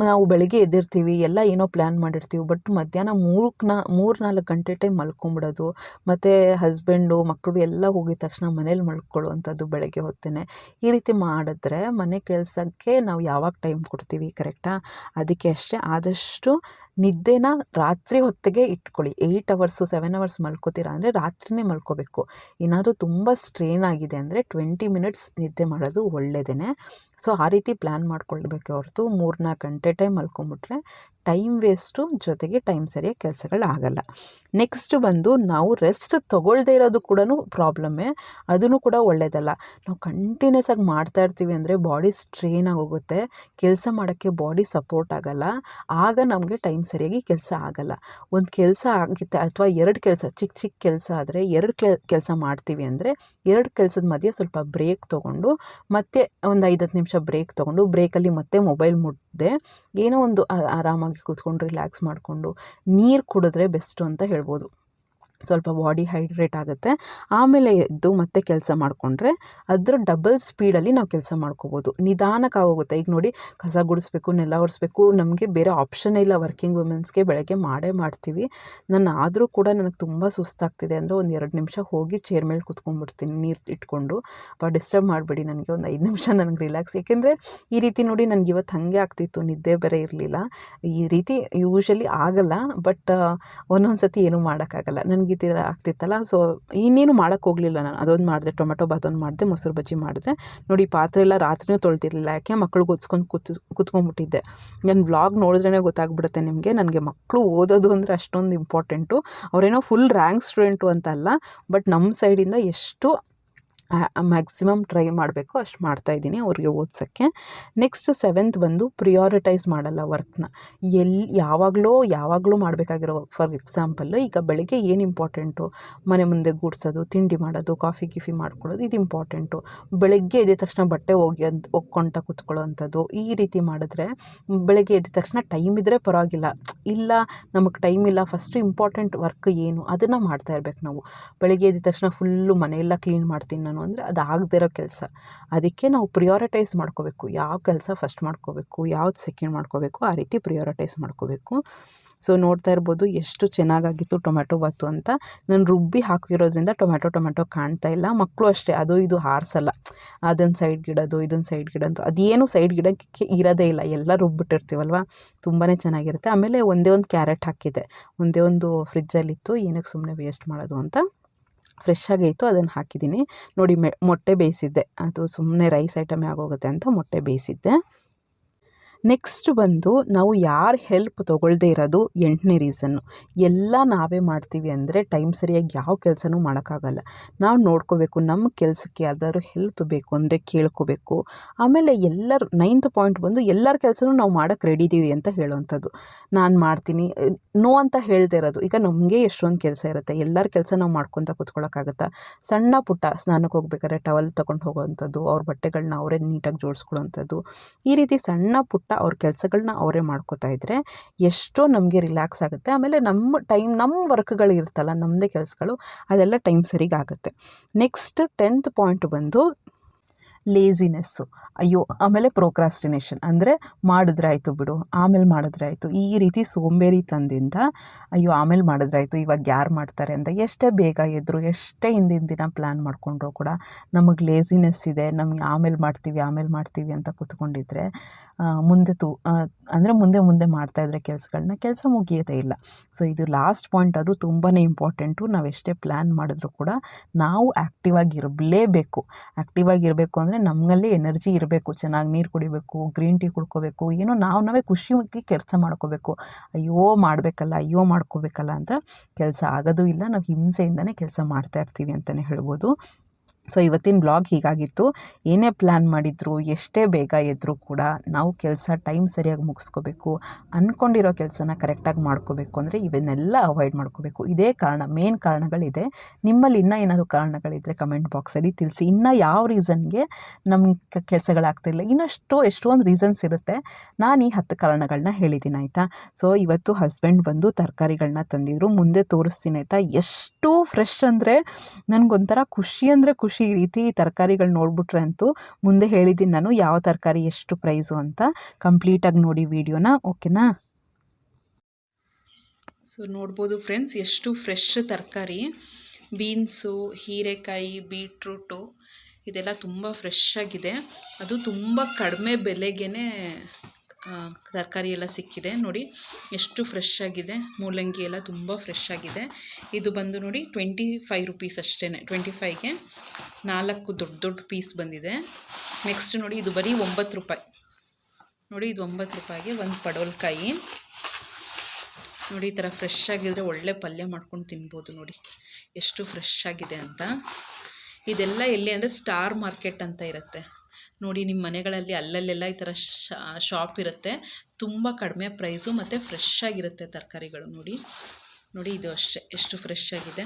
ನಾವು ಬೆಳಗ್ಗೆ ಎದ್ದಿರ್ತೀವಿ, ಎಲ್ಲ ಏನೋ ಪ್ಲ್ಯಾನ್ ಮಾಡಿರ್ತೀವಿ ಬಟ್ ಮಧ್ಯಾಹ್ನ ಮೂರಕ್ಕೆ ನಾ ಮೂರು ನಾಲ್ಕು ಗಂಟೆ ಟೈಮ್ ಮಲ್ಕೊಂಬಿಡೋದು, ಮತ್ತು ಹಸ್ಬೆಂಡು ಮಕ್ಕಳು ಎಲ್ಲ ಹೋಗಿದ ತಕ್ಷಣ ಮನೇಲಿ ಮಲ್ಕೊಳ್ಳುವಂಥದ್ದು ಬೆಳಗ್ಗೆ ಹೊತ್ತೇನೆ. ಈ ರೀತಿ ಮಾಡಿದ್ರೆ ಮನೆ ಕೆಲಸಕ್ಕೆ ನಾವು ಯಾವಾಗ ಟೈಮ್ ಕೊಡ್ತೀವಿ ಕರೆಕ್ಟಾ ಅದಕ್ಕೆ ಅಷ್ಟೇ, ಆದಷ್ಟು ನಿದ್ದೆನ ರಾತ್ರಿ ಹೊತ್ತಿಗೆ ಇಟ್ಕೊಳ್ಳಿ. ಏಯ್ಟ್ ಅವರ್ಸು ಸೆವೆನ್ ಅವರ್ಸ್ ಮಲ್ಕೋತೀರಾ ಅಂದರೆ ರಾತ್ರಿನೇ ಮಲ್ಕೋಬೇಕು. ಏನಾದರೂ ತುಂಬ ಸ್ಟ್ರೇನ್ ಆಗಿದೆ ಅಂದರೆ ಟ್ವೆಂಟಿ ಮಿನಿಟ್ಸ್ ನಿದ್ದೆ ಮಾಡೋದು ಒಳ್ಳೆಯದೇ ಸೊ ಆ ರೀತಿ ಪ್ಲ್ಯಾನ್ ಮಾಡ್ಕೊಳ್ಬೇಕು ಹೊರತು ಮೂರು ನಾಲ್ಕು ಗಂಟೆ ಟೈಮ್ ಮಲ್ಕೊಂಬಿಟ್ರೆ ಟೈಮ್ ವೇಸ್ಟು ಜೊತೆಗೆ ಟೈಮ್ ಸರಿಯಾಗಿ ಕೆಲಸಗಳಾಗಲ್ಲ. ನೆಕ್ಸ್ಟ್ ಬಂದು ನಾವು ರೆಸ್ಟ್ ತೊಗೊಳ್ದೇ ಇರೋದು ಕೂಡ ಪ್ರಾಬ್ಲಮ್ಮೇ. ಅದೂ ಕೂಡ ಒಳ್ಳೆಯದಲ್ಲ ನಾವು ಕಂಟಿನ್ಯೂಸ್ ಆಗಿ ಮಾಡ್ತಾ ಇರ್ತೀವಿ ಅಂದರೆ ಬಾಡಿ ಸ್ಟ್ರೇನ್ ಆಗೋಗುತ್ತೆ. ಕೆಲಸ ಮಾಡೋಕ್ಕೆ ಬಾಡಿ ಸಪೋರ್ಟ್ ಆಗಲ್ಲ. ಆಗ ನಮಗೆ ಟೈಮ್ ಸರಿಯಾಗಿ ಕೆಲಸ ಆಗಲ್ಲ. ಒಂದು ಕೆಲಸ ಆಗುತ್ತೆ ಅಥವಾ ಎರಡು ಕೆಲಸ ಚಿಕ್ಕ ಚಿಕ್ಕ ಕೆಲಸ ಆದರೆ ಎರಡು ಕೆಲಸ ಮಾಡ್ತೀವಿ ಅಂದರೆ ಎರಡು ಕೆಲಸದ ಮಧ್ಯೆ ಸ್ವಲ್ಪ ಬ್ರೇಕ್ ತೊಗೊಂಡು ಮತ್ತೆ ಒಂದು ಐದು ಹತ್ತು ನಿಮಿಷ ಬ್ರೇಕ್ ತೊಗೊಂಡು ಬ್ರೇಕಲ್ಲಿ ಮತ್ತೆ ಮೊಬೈಲ್ ಮುಟ್ಟಿದೆ ಏನೋ ಒಂದು ಆರಾಮಾಗಿ ಕೂತ್ಕೊಂಡು ರಿಲ್ಯಾಕ್ಸ್ ಮಾಡಿಕೊಂಡು ನೀರು ಕುಡಿದ್ರೆ ಬೆಸ್ಟು ಅಂತ ಹೇಳ್ಬೋದು. ಸ್ವಲ್ಪ ಬಾಡಿ ಹೈಡ್ರೇಟ್ ಆಗುತ್ತೆ. ಆಮೇಲೆ ಎದ್ದು ಮತ್ತೆ ಕೆಲಸ ಮಾಡಿಕೊಂಡ್ರೆ ಅದರ ಡಬಲ್ ಸ್ಪೀಡಲ್ಲಿ ನಾವು ಕೆಲಸ ಮಾಡ್ಕೋಬೋದು. ನಿಧಾನಕ್ಕೆ ಆಗೋಗುತ್ತೆ. ಈಗ ನೋಡಿ ಕಸ ಗುಡಿಸ್ಬೇಕು, ನೆಲ ಒರೆಸ್ಬೇಕು, ನಮಗೆ ಬೇರೆ ಆಪ್ಷನ್ ಇಲ್ಲ. ವರ್ಕಿಂಗ್ ವುಮೆನ್ಸ್ಗೆ ಬೆಳಗ್ಗೆ ಮಾಡೇ ಮಾಡ್ತೀವಿ. ನಾನು ಆದರೂ ಕೂಡ ನನಗೆ ತುಂಬ ಸುಸ್ತಾಗ್ತಿದೆ ಅಂದರೆ ಒಂದು ಎರಡು ನಿಮಿಷ ಹೋಗಿ ಚೇರ್ ಮೇಲೆ ಕೂತ್ಕೊಂಡ್ಬಿಡ್ತೀನಿ ನೀರು ಇಟ್ಕೊಂಡು. ಬಟ್ ಡಿಸ್ಟರ್ಬ್ ಮಾಡಬೇಡಿ ನನಗೆ. ಒಂದು ಐದು ನಿಮಿಷ ನನಗೆ ರಿಲ್ಯಾಕ್ಸ್ ಏಕೆಂದರೆ ಈ ರೀತಿ ನೋಡಿ ನನಗೆ ಇವತ್ತು ಹಾಗೆ ಆಗ್ತಿತ್ತು. ನಿದ್ದೆ ಬೇರೆ ಇರಲಿಲ್ಲ. ಈ ರೀತಿ ಯೂಶಲಿ ಆಗಲ್ಲ ಬಟ್ ಒಂದೊಂದು ಸತಿ ಏನೂ ಮಾಡೋಕ್ಕಾಗಲ್ಲ. ನನಗೆ ಈ ಆಗ್ತಿತ್ತಲ್ಲ ಸೊ ಇನ್ನೇನು ಹೋಗಲಿಲ್ಲ ನಾನು. ಅದೊಂದು ಮಾಡಿದೆ, ಟೊಮೆಟೊ ಬಾತ್ ಒಂದು ಮಾಡಿದೆ, ಮೊಸರು ಬಜ್ಜಿ ಮಾಡಿದೆ. ನೋಡಿ, ಪಾತ್ರೆ ಎಲ್ಲ ರಾತ್ರಿನೂ ತೊಳ್ತಿರ್ಲಿಲ್ಲ, ಯಾಕೆ ಮಕ್ಕಳು ಓದಿಸ್ಕೊಂಡು ಕೂತ್ ಕೂತ್ಕೊಂಡ್ಬಿಟ್ಟಿದ್ದೆ ನಾನು ವ್ಲಾಗ್ ನೋಡಿದ್ರೇ ಗೊತ್ತಾಗ್ಬಿಡುತ್ತೆ ನಿಮಗೆ. ನನಗೆ ಮಕ್ಕಳು ಓದೋದು ಅಂದರೆ ಅಷ್ಟೊಂದು ಇಂಪಾರ್ಟೆಂಟು ಅವರೇನೋ ಫುಲ್ ರ್ಯಾಂಕ್ ಸ್ಟೂಡೆಂಟು ಅಂತಲ್ಲ ಬಟ್ ನಮ್ಮ ಸೈಡಿಂದ ಎಷ್ಟು ಮ್ಯಾಕ್ಸಿಮಮ್ ಟ್ರೈ ಮಾಡಬೇಕು. ಅಷ್ಟು ಮಾಡ್ತಾಯಿದ್ದೀನಿ ಅವ್ರಿಗೆ ಓದ್ಸೋಕ್ಕೆ. ನೆಕ್ಸ್ಟ್ ಸೆವೆಂತ್ ಬಂದು ಪ್ರಿಯಾರಿಟೈಸ್ ಮಾಡಲ್ಲ ವರ್ಕ್ನ ಎಲ್ಲಿ ಯಾವಾಗಲೋ, ಯಾವಾಗಲೂ ಮಾಡಬೇಕಾಗಿರೋ ವರ್ಕ್ ಫಾರ್ ಎಕ್ಸಾಂಪಲ್ಲು ಈಗ ಬೆಳಗ್ಗೆ ಏನು ಇಂಪಾರ್ಟೆಂಟು ಮನೆ ಮುಂದೆ ಗುಡ್ಸೋದು, ತಿಂಡಿ ಮಾಡೋದು ಕಾಫಿ ಗಿಫಿ ಮಾಡ್ಕೊಳ್ಳೋದು, ಇದು ಇಂಪಾರ್ಟೆಂಟು ಬೆಳಗ್ಗೆ ಎದ್ದ ತಕ್ಷಣ ಬಟ್ಟೆ ಹೋಗಿ ಅಂತ ಒಕ್ಕೊಂತ ಕುತ್ಕೊಳ್ಳೋ ಅಂಥದ್ದು ಈ ರೀತಿ ಮಾಡಿದ್ರೆ ಬೆಳಗ್ಗೆ ಎದ್ದ ತಕ್ಷಣ ಟೈಮ್ ಇದ್ದರೆ ಪರವಾಗಿಲ್ಲ. ಇಲ್ಲ, ನಮಗೆ ಟೈಮ್ ಇಲ್ಲ ಫಸ್ಟು ಇಂಪಾರ್ಟೆಂಟ್ ವರ್ಕ್ ಏನು, ಅದನ್ನು ಮಾಡ್ತಾ ಇರ್ಬೇಕು ನಾವು. ಬೆಳಗ್ಗೆ ಎದ್ದ ತಕ್ಷಣ ಫುಲ್ಲು ಮನೆಯೆಲ್ಲ ಕ್ಲೀನ್ ಮಾಡ್ತೀನಿ ನಾನು. ಅಂದರೆ ಅದು ಆಗದೇ ಕೆಲಸ. ಅದಕ್ಕೆ ನಾವು ಪ್ರಿಯೋರಿಟೈಸ್ ಮಾಡ್ಕೋಬೇಕು. ಯಾವ ಕೆಲಸ ಫಸ್ಟ್ ಮಾಡ್ಕೋಬೇಕು, ಯಾವ್ದು ಸೆಕೆಂಡ್ ಮಾಡ್ಕೋಬೇಕು, ಆ ರೀತಿ ಪ್ರಿಯೋರಿಟೈಸ್ ಮಾಡ್ಕೋಬೇಕು. ಸೊ ನೋಡ್ತಾ ಇರ್ಬೋದು ಎಷ್ಟು ಚೆನ್ನಾಗಾಗಿತ್ತು ಟೊಮ್ಯಾಟೊ ಬಾತು ಅಂತ. ನಾನು ರುಬ್ಬಿ ಹಾಕಿರೋದ್ರಿಂದ ಟೊಮೆಟೊ ಟೊಮೆಟೊ ಕಾಣ್ತಾ ಇಲ್ಲ. ಮಕ್ಕಳು ಅಷ್ಟೇ, ಅದು ಇದು ಹಾರಿಸಲ್ಲ. ಅದನ್ನು ಸೈಡ್ ಗಿಡದು ಇದನ್ನು ಸೈಡ್ ಗಿಡಂತು ಅದೇನು ಸೈಡ್ ಗಿಡಕ್ಕೆ ಇರೋದೇ ಇಲ್ಲ. ಎಲ್ಲ ರುಬ್ಬಿಟ್ಟಿರ್ತೀವಲ್ವ? ತುಂಬಾ ಚೆನ್ನಾಗಿರುತ್ತೆ. ಆಮೇಲೆ ಒಂದೇ ಒಂದು ಕ್ಯಾರೆಟ್ ಹಾಕಿದೆ ಒಂದೇ ಒಂದು ಫ್ರಿಜ್ಜಲ್ಲಿತ್ತು ಏನಕ್ಕೆ ಸುಮ್ಮನೆ ವೇಸ್ಟ್ ಮಾಡೋದು ಅಂತ? ಫ್ರೆಶ್ ಇತ್ತು ಅದನ್ನು ಹಾಕಿದ್ದೀನಿ. ನೋಡಿ ಮೆ, ಮೊಟ್ಟೆ ಬೇಯಿಸಿದ್ದೆ. ಅದು ಸುಮ್ಮನೆ ರೈಸ್ ಐಟಮೇ ಆಗೋಗುತ್ತೆ ಅಂತ ಮೊಟ್ಟೆ ಬೇಯಿಸಿದ್ದೆ. ನೆಕ್ಸ್ಟ್ ಬಂದು ನಾವು ಯಾರು ಹೆಲ್ಪ್ ತೊಗೊಳ್ದೆ ಇರೋದು ಎಂಟನೇ ರೀಸನ್ನು ಎಲ್ಲ ನಾವೇ ಮಾಡ್ತೀವಿ ಅಂದರೆ ಟೈಮ್ ಸರಿಯಾಗಿ ಯಾವ ಕೆಲಸನೂ ಮಾಡೋಕ್ಕಾಗಲ್ಲ. ನಾವು ನೋಡ್ಕೋಬೇಕು ನಮ್ಮ ಕೆಲಸಕ್ಕೆ ಯಾವ್ದಾದ್ರು ಹೆಲ್ಪ್ ಬೇಕು ಅಂದರೆ ಕೇಳ್ಕೋಬೇಕು. ಆಮೇಲೆ ಎಲ್ಲರ ನೈನ್ತ್ ಪಾಯಿಂಟ್ ಬಂದು ಎಲ್ಲರ ಕೆಲಸನೂ ನಾವು ಮಾಡೋಕ್ಕೆ ರೆಡಿ ಇದ್ದೀವಿ ಅಂತ ಹೇಳೋವಂಥದ್ದು. ನಾನು ಮಾಡ್ತೀನಿ ನೋ ಅಂತ ಹೇಳ್ದೇ ಇರೋದು. ಈಗ ನಮಗೆ ಎಷ್ಟೊಂದು ಕೆಲಸ ಇರುತ್ತೆ. ಎಲ್ಲರ ಕೆಲಸ ನಾವು ಮಾಡ್ಕೊತ ಕೂತ್ಕೊಳ್ಳೋಕ್ಕಾಗತ್ತಾ ಸಣ್ಣ ಪುಟ್ಟ ಸ್ನಾನಕ್ಕೆ ಹೋಗ್ಬೇಕಾದ್ರೆ ಟವಲ್ ತೊಗೊಂಡು ಹೋಗೋವಂಥದ್ದು, ಅವ್ರ ಬಟ್ಟೆಗಳನ್ನ ಅವರೇ ನೀಟಾಗಿ ಜೋಡಿಸ್ಕೊಳ್ಳೋವಂಥದ್ದು ಈ ರೀತಿ ಸಣ್ಣ ಪುಟ್ಟ ಅವ್ರ ಕೆಲಸಗಳನ್ನ ಅವರೇ ಮಾಡ್ಕೋತಾ ಇದ್ದರೆ ಎಷ್ಟೋ ನಮಗೆ ರಿಲ್ಯಾಕ್ಸ್ ಆಗುತ್ತೆ. ಆಮೇಲೆ ನಮ್ಮ ಟೈಮ್ ನಮ್ಮ ವರ್ಕ್ಗಳು ಇರ್ತಲ್ಲ ನಮ್ಮದೇ ಕೆಲಸಗಳು, ಅದೆಲ್ಲ ಟೈಮ್ ಸರಿಗಾಗುತ್ತೆ ನೆಕ್ಸ್ಟ್ ಟೆಂತ್ ಪಾಯಿಂಟ್ ಬಂದು ಲೇಝಿನೆಸ್ಸು ಅಯ್ಯೋ, ಆಮೇಲೆ ಪ್ರೋಕ್ರಾಸ್ಟಿನೇಷನ್ ಅಂದರೆ ಮಾಡಿದ್ರಾಯ್ತು ಬಿಡು, ಆಮೇಲೆ ಮಾಡಿದ್ರಾಯ್ತು. ಈ ರೀತಿ ಸೋಂಬೇರಿ ತಂದಿಂದ, ಅಯ್ಯೋ, ಆಮೇಲೆ ಮಾಡಿದ್ರಾಯ್ತು, ಇವಾಗ ಯಾರು ಮಾಡ್ತಾರೆ ಅಂತ ಎಷ್ಟೇ ಬೇಗ ಎದ್ರು, ಎಷ್ಟೇ ಹಿಂದಿನ ದಿನ ಪ್ಲ್ಯಾನ್ ಮಾಡಿಕೊಂಡ್ರು ಕೂಡ ನಮಗೆ ಲೇಝಿನೆಸ್ ಇದೆ, ನಮಗೆ ಆಮೇಲೆ ಮಾಡ್ತೀವಿ ಆಮೇಲೆ ಮಾಡ್ತೀವಿ ಅಂತ ಕೂತ್ಕೊಂಡಿದ್ರೆ ಮುಂದೆ ತು ಅಂದರೆ ಮುಂದೆ ಮುಂದೆ ಮಾಡ್ತಾಯಿದ್ರೆ ಕೆಲಸಗಳನ್ನ ಕೆಲಸ ಮುಗಿಯೋದೇ ಇಲ್ಲ. ಸೊ ಇದು ಲಾಸ್ಟ್ ಪಾಯಿಂಟ್ ಆದರೂ ತುಂಬಾ ಇಂಪಾರ್ಟೆಂಟು ನಾವು ಎಷ್ಟೇ ಪ್ಲ್ಯಾನ್ ಮಾಡಿದ್ರು ಕೂಡ ನಾವು ಆ್ಯಕ್ಟಿವ್ ಆಗಿರಲೇಬೇಕು. ಆ್ಯಕ್ಟಿವ್ ಆಗಿರಬೇಕು ಅಂದರೆ ನಮ್ಮಲ್ಲಿ ಎನರ್ಜಿ ಇರಬೇಕು, ಚೆನ್ನಾಗಿ ನೀರು ಕುಡಿಬೇಕು, ಗ್ರೀನ್ ಟೀ ಕುಡ್ಕೋಬೇಕು, ಏನೋ ನಾವು ನಾವೇ ಖುಷಿ ಕೆಲಸ ಮಾಡ್ಕೋಬೇಕು. ಅಯ್ಯೋ ಮಾಡಬೇಕಲ್ಲ, ಅಯ್ಯೋ ಮಾಡ್ಕೋಬೇಕಲ್ಲ ಅಂತ ಕೆಲಸ ಆಗೋದು ಇಲ್ಲ. ನಾವು ಹಿಂಸೆಯಿಂದನೇ ಕೆಲಸ ಮಾಡ್ತಾ ಇರ್ತೀವಿ ಅಂತಲೇ ಹೇಳ್ಬೋದು. ಸೊ, ಇವತ್ತಿನ ಬ್ಲಾಗ್ ಹೀಗಾಗಿತ್ತು. ಏನೇ ಪ್ಲ್ಯಾನ್ ಮಾಡಿದ್ರು ಎಷ್ಟೇ ಬೇಗ ಎದ್ದರೂ ಕೂಡ ನಾವು ಕೆಲಸ ಟೈಮ್ ಸರಿಯಾಗಿ ಮುಗಿಸ್ಕೋಬೇಕು. ಅಂದ್ಕೊಂಡಿರೋ ಕೆಲಸನ ಕರೆಕ್ಟಾಗಿ ಮಾಡ್ಕೋಬೇಕು ಅಂದರೆ ಇವನ್ನೆಲ್ಲ ಅವಾಯ್ಡ್ ಮಾಡ್ಕೋಬೇಕು. ಇದೇ ಕಾರಣ, ಮೇನ್ ಕಾರಣಗಳಿದೆ. ನಿಮ್ಮಲ್ಲಿ ಇನ್ನೂ ಏನಾದರೂ ಕಾರಣಗಳಿದ್ದರೆ ಕಮೆಂಟ್ ಬಾಕ್ಸಲ್ಲಿ ತಿಳಿಸಿ. ಇನ್ನೂ ಯಾವ ರೀಸನ್ಗೆ ನಮ್ಮ ಕೆಲಸಗಳಾಗ್ತಿಲ್ಲ ಇನ್ನಷ್ಟು ಎಷ್ಟೊಂದು ರೀಸನ್ಸ್ ಇರುತ್ತೆ, ನಾನು ಈ ಹತ್ತು ಕಾರಣಗಳನ್ನ ಹೇಳಿದ್ದೀನಿ ಆಯಿತಾ? ಸೊ, ಇವತ್ತು ಹಸ್ಬೆಂಡ್ ಬಂದು ತರಕಾರಿಗಳನ್ನ ತಂದಿದ್ರು, ಮುಂದೆ ತೋರಿಸ್ತೀನಿ, ಆಯಿತಾ? ಎಷ್ಟು ಫ್ರೆಶ್ ಅಂದರೆ, ನನಗೊಂಥರ ಖುಷಿ ಅಂದರೆ ಖುಷಿ. ಖುಷಿ ಈ ರೀತಿ ತರಕಾರಿಗಳು ನೋಡ್ಬಿಟ್ರೆ ಅಂತೂ ಮುಂದೆ ಹೇಳಿದ್ದೀನಿ ನಾನು ಯಾವ ತರಕಾರಿ ಎಷ್ಟು ಪ್ರೈಸು ಅಂತ. ಕಂಪ್ಲೀಟಾಗಿ ನೋಡಿ ವಿಡಿಯೋನ ಓಕೆನಾ ಸೊ ನೋಡ್ಬೋದು ಫ್ರೆಂಡ್ಸ್ ಎಷ್ಟು ಫ್ರೆಶ್ ತರಕಾರಿ. ಬೀನ್ಸು ಹೀರೆಕಾಯಿ ಬೀಟ್ರೂಟು ಇದೆಲ್ಲ ತುಂಬ ಫ್ರೆಶ್ ಆಗಿದೆ. ಅದು ತುಂಬ ಕಡಿಮೆ ಬೆಲೆಗೇ ತರಕಾರಿ ಎಲ್ಲ ಸಿಕ್ಕಿದೆ. ನೋಡಿ, ಎಷ್ಟು ಫ್ರೆಶ್ ಆಗಿದೆ. ಮೂಲಂಗಿ ಎಲ್ಲ ತುಂಬ ಫ್ರೆಶ್ ಆಗಿದೆ. ಇದು ಬಂದು ನೋಡಿ ಟ್ವೆಂಟಿ ಫೈವ್ ರುಪೀಸ್ ಅಷ್ಟೇ ಟ್ವೆಂಟಿ ಫೈವ್ಗೆ ನಾಲ್ಕು ದೊಡ್ಡ ದೊಡ್ಡ ಪೀಸ್ ಬಂದಿದೆ. ನೆಕ್ಸ್ಟ್ ನೋಡಿ, ಇದು ಬರೀ ಒಂಬತ್ತು ರೂಪಾಯಿ. ನೋಡಿ, ಇದು ಒಂಬತ್ತು ರೂಪಾಯಿಗೆ ಒಂದು ಪಡವಲ್ಕಾಯಿ. ನೋಡಿ, ಈ ಥರ ಫ್ರೆಶ್ ಆಗಿದ್ರೆ ಒಳ್ಳೆ ಪಲ್ಯ ಮಾಡ್ಕೊಂಡು ತಿನ್ಬೋದು ನೋಡಿ. ಎಷ್ಟು ಫ್ರೆಶ್ ಆಗಿದೆ ಅಂತ. ಇದೆಲ್ಲ ಎಲ್ಲಿ ಅಂದರೆ ಸ್ಟಾರ್ ಮಾರ್ಕೆಟ್ ಅಂತ ಇರುತ್ತೆ. ನೋಡಿ ನಿಮ್ಮ ಮನೆಗಳಲ್ಲಿ ಅಲ್ಲಲ್ಲೆಲ್ಲ ಈ ಥರ ಶಾಪ್ ಇರುತ್ತೆ. ತುಂಬ ಕಡಿಮೆ ಪ್ರೈಸು ಮತ್ತು ಫ್ರೆಶ್ ಆಗಿರುತ್ತೆ ತರಕಾರಿಗಳು ನೋಡಿ. ನೋಡಿ ಇದು ಅಷ್ಟೇ, ಎಷ್ಟು ಫ್ರೆಶ್ ಆಗಿದೆ.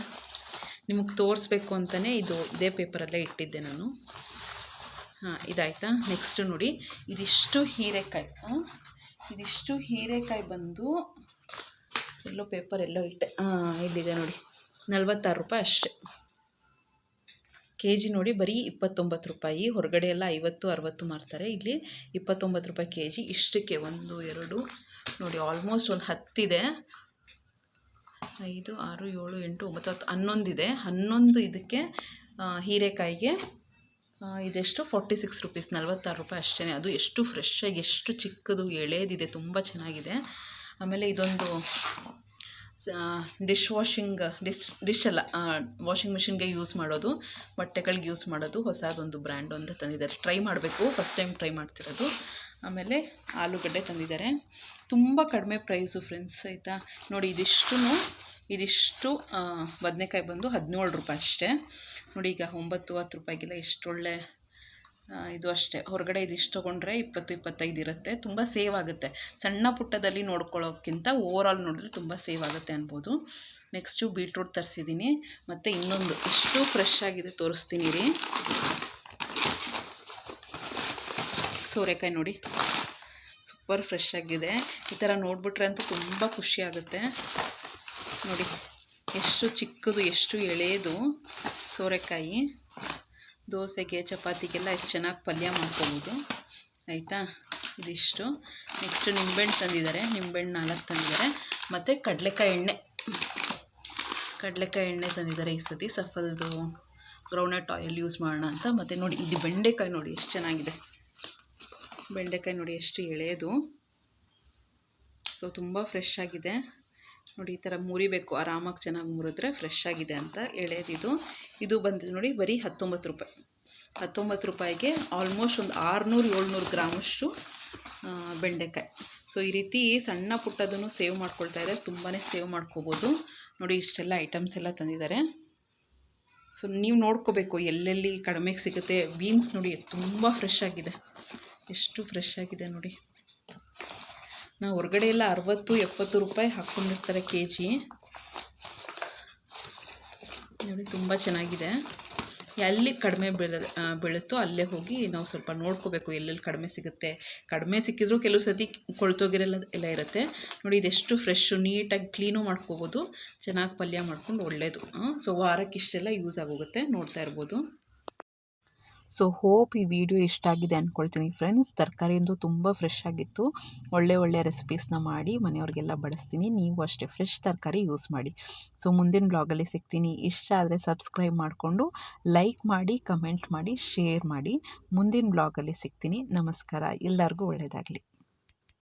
ನಿಮಗೆ ತೋರಿಸ್ಬೇಕು ಅಂತಲೇ ಇದು ಇದೇ ಪೇಪರಲ್ಲೇ ಇಟ್ಟಿದ್ದೆ ನಾನು. ಹಾಂ, ಇದಾಯ್ತಾ? ನೆಕ್ಸ್ಟು ನೋಡಿ, ಇದಿಷ್ಟು ಹೀರೆಕಾಯಿ ಇದಿಷ್ಟು ಹೀರೆಕಾಯಿ ಬಂದು ಎಲ್ಲೋ ಪೇಪರ್ ಎಲ್ಲೋ ಇಟ್ಟೆ ಹಾಂ ಇಲ್ಲಿದೆ ನೋಡಿ. ನಲ್ವತ್ತಾರು ರೂಪಾಯಿ ಅಷ್ಟೇ. ಕೆ ಜಿ ನೋಡಿ ಬರೀ ಇಪ್ಪತ್ತೊಂಬತ್ತು ರೂಪಾಯಿ. ಹೊರಗಡೆ ಎಲ್ಲ ಐವತ್ತು, ಅರವತ್ತು ಮಾರ್ತಾರೆ. ಇಲ್ಲಿ ಇಪ್ಪತ್ತೊಂಬತ್ತು ರೂಪಾಯಿ ಕೆ ಜಿ ಇಷ್ಟಕ್ಕೆ ಒಂದು, ಎರಡು, ನೋಡಿ ಆಲ್ಮೋಸ್ಟ್ ಒಂದು ಹತ್ತಿದೆ. ಐದು, ಆರು, ಏಳು, ಎಂಟು, ಒಂಬತ್ತು, ಹತ್ತು ಹನ್ನೊಂದಿದೆ. ಹನ್ನೊಂದು ಇದಕ್ಕೆ ಹೀರೆಕಾಯಿಗೆ ಇದೆಷ್ಟು? ಫಾರ್ಟಿ ಸಿಕ್ಸ್ ರುಪೀಸ್ ನಲ್ವತ್ತಾರು ರೂಪಾಯಿ ಅಷ್ಟೇ ಅದು ಎಷ್ಟು ಫ್ರೆಶ್ಶಾಗಿ ಎಷ್ಟು ಚಿಕ್ಕದು ಎಳೆಯದಿದೆ ತುಂಬ ಚೆನ್ನಾಗಿದೆ. ಆಮೇಲೆ ಇದೊಂದು ಡಿಶ್ ವಾಷಿಂಗ್ ಡಿಸ್ ಡಿಶ್ ಅಲ್ಲ ವಾಷಿಂಗ್ ಮಿಷಿನ್ಗೆ ಯೂಸ್ ಮಾಡೋದು, ಬಟ್ಟೆಗಳಿಗೆ ಯೂಸ್ ಮಾಡೋದು, ಹೊಸದೊಂದು ಬ್ರ್ಯಾಂಡ್ ಒಂದು ತಂದಿದ್ದಾರೆ. ಟ್ರೈ ಮಾಡಬೇಕು ಫಸ್ಟ್ ಟೈಮ್ ಟ್ರೈ ಮಾಡ್ತಿರೋದು. ಆಮೇಲೆ ಆಲೂಗಡ್ಡೆ ತಂದಿದ್ದಾರೆ. ತುಂಬ ಕಡಿಮೆ ಪ್ರೈಸು ಫ್ರೆಂಡ್ಸ್ ಆಯಿತಾ? ನೋಡಿ ಇದಿಷ್ಟು ಇದಿಷ್ಟು ಬದನೆಕಾಯಿ ಬಂದು ಹದಿನೇಳು ರೂಪಾಯಿ ಅಷ್ಟೇ. ನೋಡಿ, ಈಗ ಒಂಬತ್ತು ಹತ್ತು ರೂಪಾಯಿಗೆಲ್ಲ ಎಷ್ಟೊಳ್ಳೆ ಇದು ಅಷ್ಟೇ. ಹೊರಗಡೆ ಇದಿಷ್ಟು ತೊಗೊಂಡ್ರೆ ಇಪ್ಪತ್ತು, ಇಪ್ಪತ್ತೈದು ಇರುತ್ತೆ. ತುಂಬ ಸೇವ್ ಆಗುತ್ತೆ. ಸಣ್ಣ ಪುಟ್ಟದಲ್ಲಿ ನೋಡ್ಕೊಳ್ಳೋಕ್ಕಿಂತ ಓವರಾಲ್ ನೋಡಿದ್ರೆ ತುಂಬ ಸೇವ್ ಆಗುತ್ತೆ ಅನ್ಬೋದು. ನೆಕ್ಸ್ಟು ಬೀಟ್ರೂಟ್ ತರಿಸಿದ್ದೀನಿ. ಮತ್ತು ಇನ್ನೊಂದು. ಇಷ್ಟು ಫ್ರೆಶ್ ಆಗಿದೆ. ತೋರಿಸ್ತೀನಿ ರೀ. ಸೋರೆಕಾಯಿ ನೋಡಿ. ಸೂಪರ್ ಫ್ರೆಶ್ ಆಗಿದೆ. ಈ ಥರ ನೋಡಿಬಿಟ್ರೆ ಅಂತೂ ತುಂಬ ಖುಷಿ ಆಗುತ್ತೆ. ನೋಡಿ. ಎಷ್ಟು ಚಿಕ್ಕದು, ಎಷ್ಟು ಎಳೆಯದು ಸೋರೆಕಾಯಿ. ದೋಸೆಗೆ, ಚಪಾತಿಗೆಲ್ಲ ಎಷ್ಟು ಚೆನ್ನಾಗಿ ಪಲ್ಯ ಮಾಡ್ಕೊಬೋದು. ಆಯಿತಾ? ಇದಿಷ್ಟು. ನೆಕ್ಸ್ಟ್ ನಿಂಬೆಹಣ್ಣು ತಂದಿದ್ದಾರೆ. ನಿಂಬೆಹಣ್ಣು ನಾಲ್ಕು ತಂದಿದ್ದಾರೆ. ಮತ್ತು ಕಡಲೆಕಾಯಿ ಎಣ್ಣೆ. ಕಡಲೆಕಾಯಿ ಎಣ್ಣೆ ತಂದಿದ್ದಾರೆ ಈ ಸತಿ. ಸಫಲ್ದು ಗ್ರೌಂಡ್ನಟ್ ಆಯಿಲ್ ಯೂಸ್ ಮಾಡೋಣ ಅಂತ. ಮತ್ತು ನೋಡಿ ಇದು ಬೆಂಡೆಕಾಯಿ ನೋಡಿ, ಎಷ್ಟು ಚೆನ್ನಾಗಿದೆ. ಬೆಂಡೆಕಾಯಿ ನೋಡಿ, ಎಷ್ಟು ಎಳೆಯದು. ಸೊ ತುಂಬ ಫ್ರೆಶ್ ಆಗಿದೆ. ನೋಡಿ, ಈ ಥರ ಮುರಿಬೇಕು. ಆರಾಮಾಗಿ ಚೆನ್ನಾಗಿ ಮುರಿದ್ರೆ ಫ್ರೆಶ್ ಆಗಿದೆ ಅಂತ ಎಳೆದಿದ್ದು. ಇದು ಬಂದಿದೆ ನೋಡಿ, ಬರೀ ಹತ್ತೊಂಬತ್ತು ರೂಪಾಯಿ. ಹತ್ತೊಂಬತ್ತು ರೂಪಾಯಿಗೆ ಆಲ್ಮೋಸ್ಟ್ ಒಂದು ಆರುನೂರು, ಏಳ್ನೂರು ಗ್ರಾಮಷ್ಟು ಬೆಂಡೆಕಾಯಿ. ಸೊ ಈ ರೀತಿ ಸಣ್ಣ ಪುಟ್ಟದನ್ನು ಸೇವ್ ಮಾಡ್ಕೊಳ್ತಾ ಇದ್ದಾರೆ ತುಂಬಾ ಸೇವ್ ಮಾಡ್ಕೋಬೋದು. ನೋಡಿ, ಇಷ್ಟೆಲ್ಲ ಐಟಮ್ಸ್ ಎಲ್ಲ ತಂದಿದ್ದಾರೆ. ಸೊ ನೀವು ನೋಡ್ಕೋಬೇಕು ಎಲ್ಲೆಲ್ಲಿ ಕಡಿಮೆಗೆ ಸಿಗುತ್ತೆ. ಬೀನ್ಸ್ ನೋಡಿ, ತುಂಬ ಫ್ರೆಶ್ ಆಗಿದೆ. ಎಷ್ಟು ಫ್ರೆಶ್ ಆಗಿದೆ ನೋಡಿ. ನಾವು ಹೊರಗಡೆ ಎಲ್ಲ ಅರವತ್ತು, ಎಪ್ಪತ್ತು ರೂಪಾಯಿ ಹಾಕ್ಕೊಂಡಿರ್ತಾರೆ ಕೆ ಜಿ ನೋಡಿ, ತುಂಬ ಚೆನ್ನಾಗಿದೆ. ಎಲ್ಲಿ ಕಡಿಮೆ ಬೀಳ ಬೀಳುತ್ತೋ ಅಲ್ಲೇ ಹೋಗಿ ನಾವು ಸ್ವಲ್ಪ ನೋಡ್ಕೋಬೇಕು ಎಲ್ಲೆಲ್ಲಿ ಕಡಿಮೆ ಸಿಗುತ್ತೆ. ಕಡಿಮೆ ಸಿಕ್ಕಿದ್ರೂ ಕೆಲವು ಸತಿ ಕೊಳ್ತೋಗಿರಲ್ಲ, ಎಲ್ಲ ಇರುತ್ತೆ. ನೋಡಿ, ಇದೆಷ್ಟು ಫ್ರೆಶ್ಶು ನೀಟಾಗಿ ಕ್ಲೀನು ಮಾಡ್ಕೋಬೋದು. ಚೆನ್ನಾಗಿ ಪಲ್ಯ ಮಾಡ್ಕೊಂಡು ಒಳ್ಳೆಯದು ಸೊ ವಾರಕ್ಕೆ ಇಷ್ಟೆಲ್ಲ ಯೂಸ್ ಆಗೋಗುತ್ತೆ, ನೋಡ್ತಾ ಇರ್ಬೋದು. ಸೊ ಹೋಪ್ ಈ ವಿಡಿಯೋ ಇಷ್ಟ ಆಗಿದೆ ಅಂದ್ಕೊಳ್ತೀನಿ ಫ್ರೆಂಡ್ಸ್ ತರಕಾರಿ ತರಕಾರಿಯಿಂದ ತುಂಬ ಫ್ರೆಶ್ ಆಗಿತ್ತು. ಒಳ್ಳೆ ಒಳ್ಳೆ ರೆಸಿಪೀಸ್ನ ಮಾಡಿ ಮನೆಯವ್ರಿಗೆಲ್ಲ ಬಡಿಸ್ತೀನಿ. ನೀವು ಅಷ್ಟೇ ಫ್ರೆಶ್ ತರಕಾರಿ ಯೂಸ್ ಮಾಡಿ. ಸೊ ಮುಂದಿನ ಬ್ಲಾಗಲ್ಲಿ ಸಿಗ್ತೀನಿ. ಇಷ್ಟ ಆದರೆ ಸಬ್ಸ್ಕ್ರೈಬ್ ಮಾಡಿಕೊಂಡು ಲೈಕ್ ಮಾಡಿ ಕಮೆಂಟ್ ಮಾಡಿ ಶೇರ್ ಮಾಡಿ. ಮುಂದಿನ ಬ್ಲಾಗಲ್ಲಿ ಸಿಗ್ತೀನಿ. ನಮಸ್ಕಾರ. ಎಲ್ಲರಿಗೂ ಒಳ್ಳೆಯದಾಗಲಿ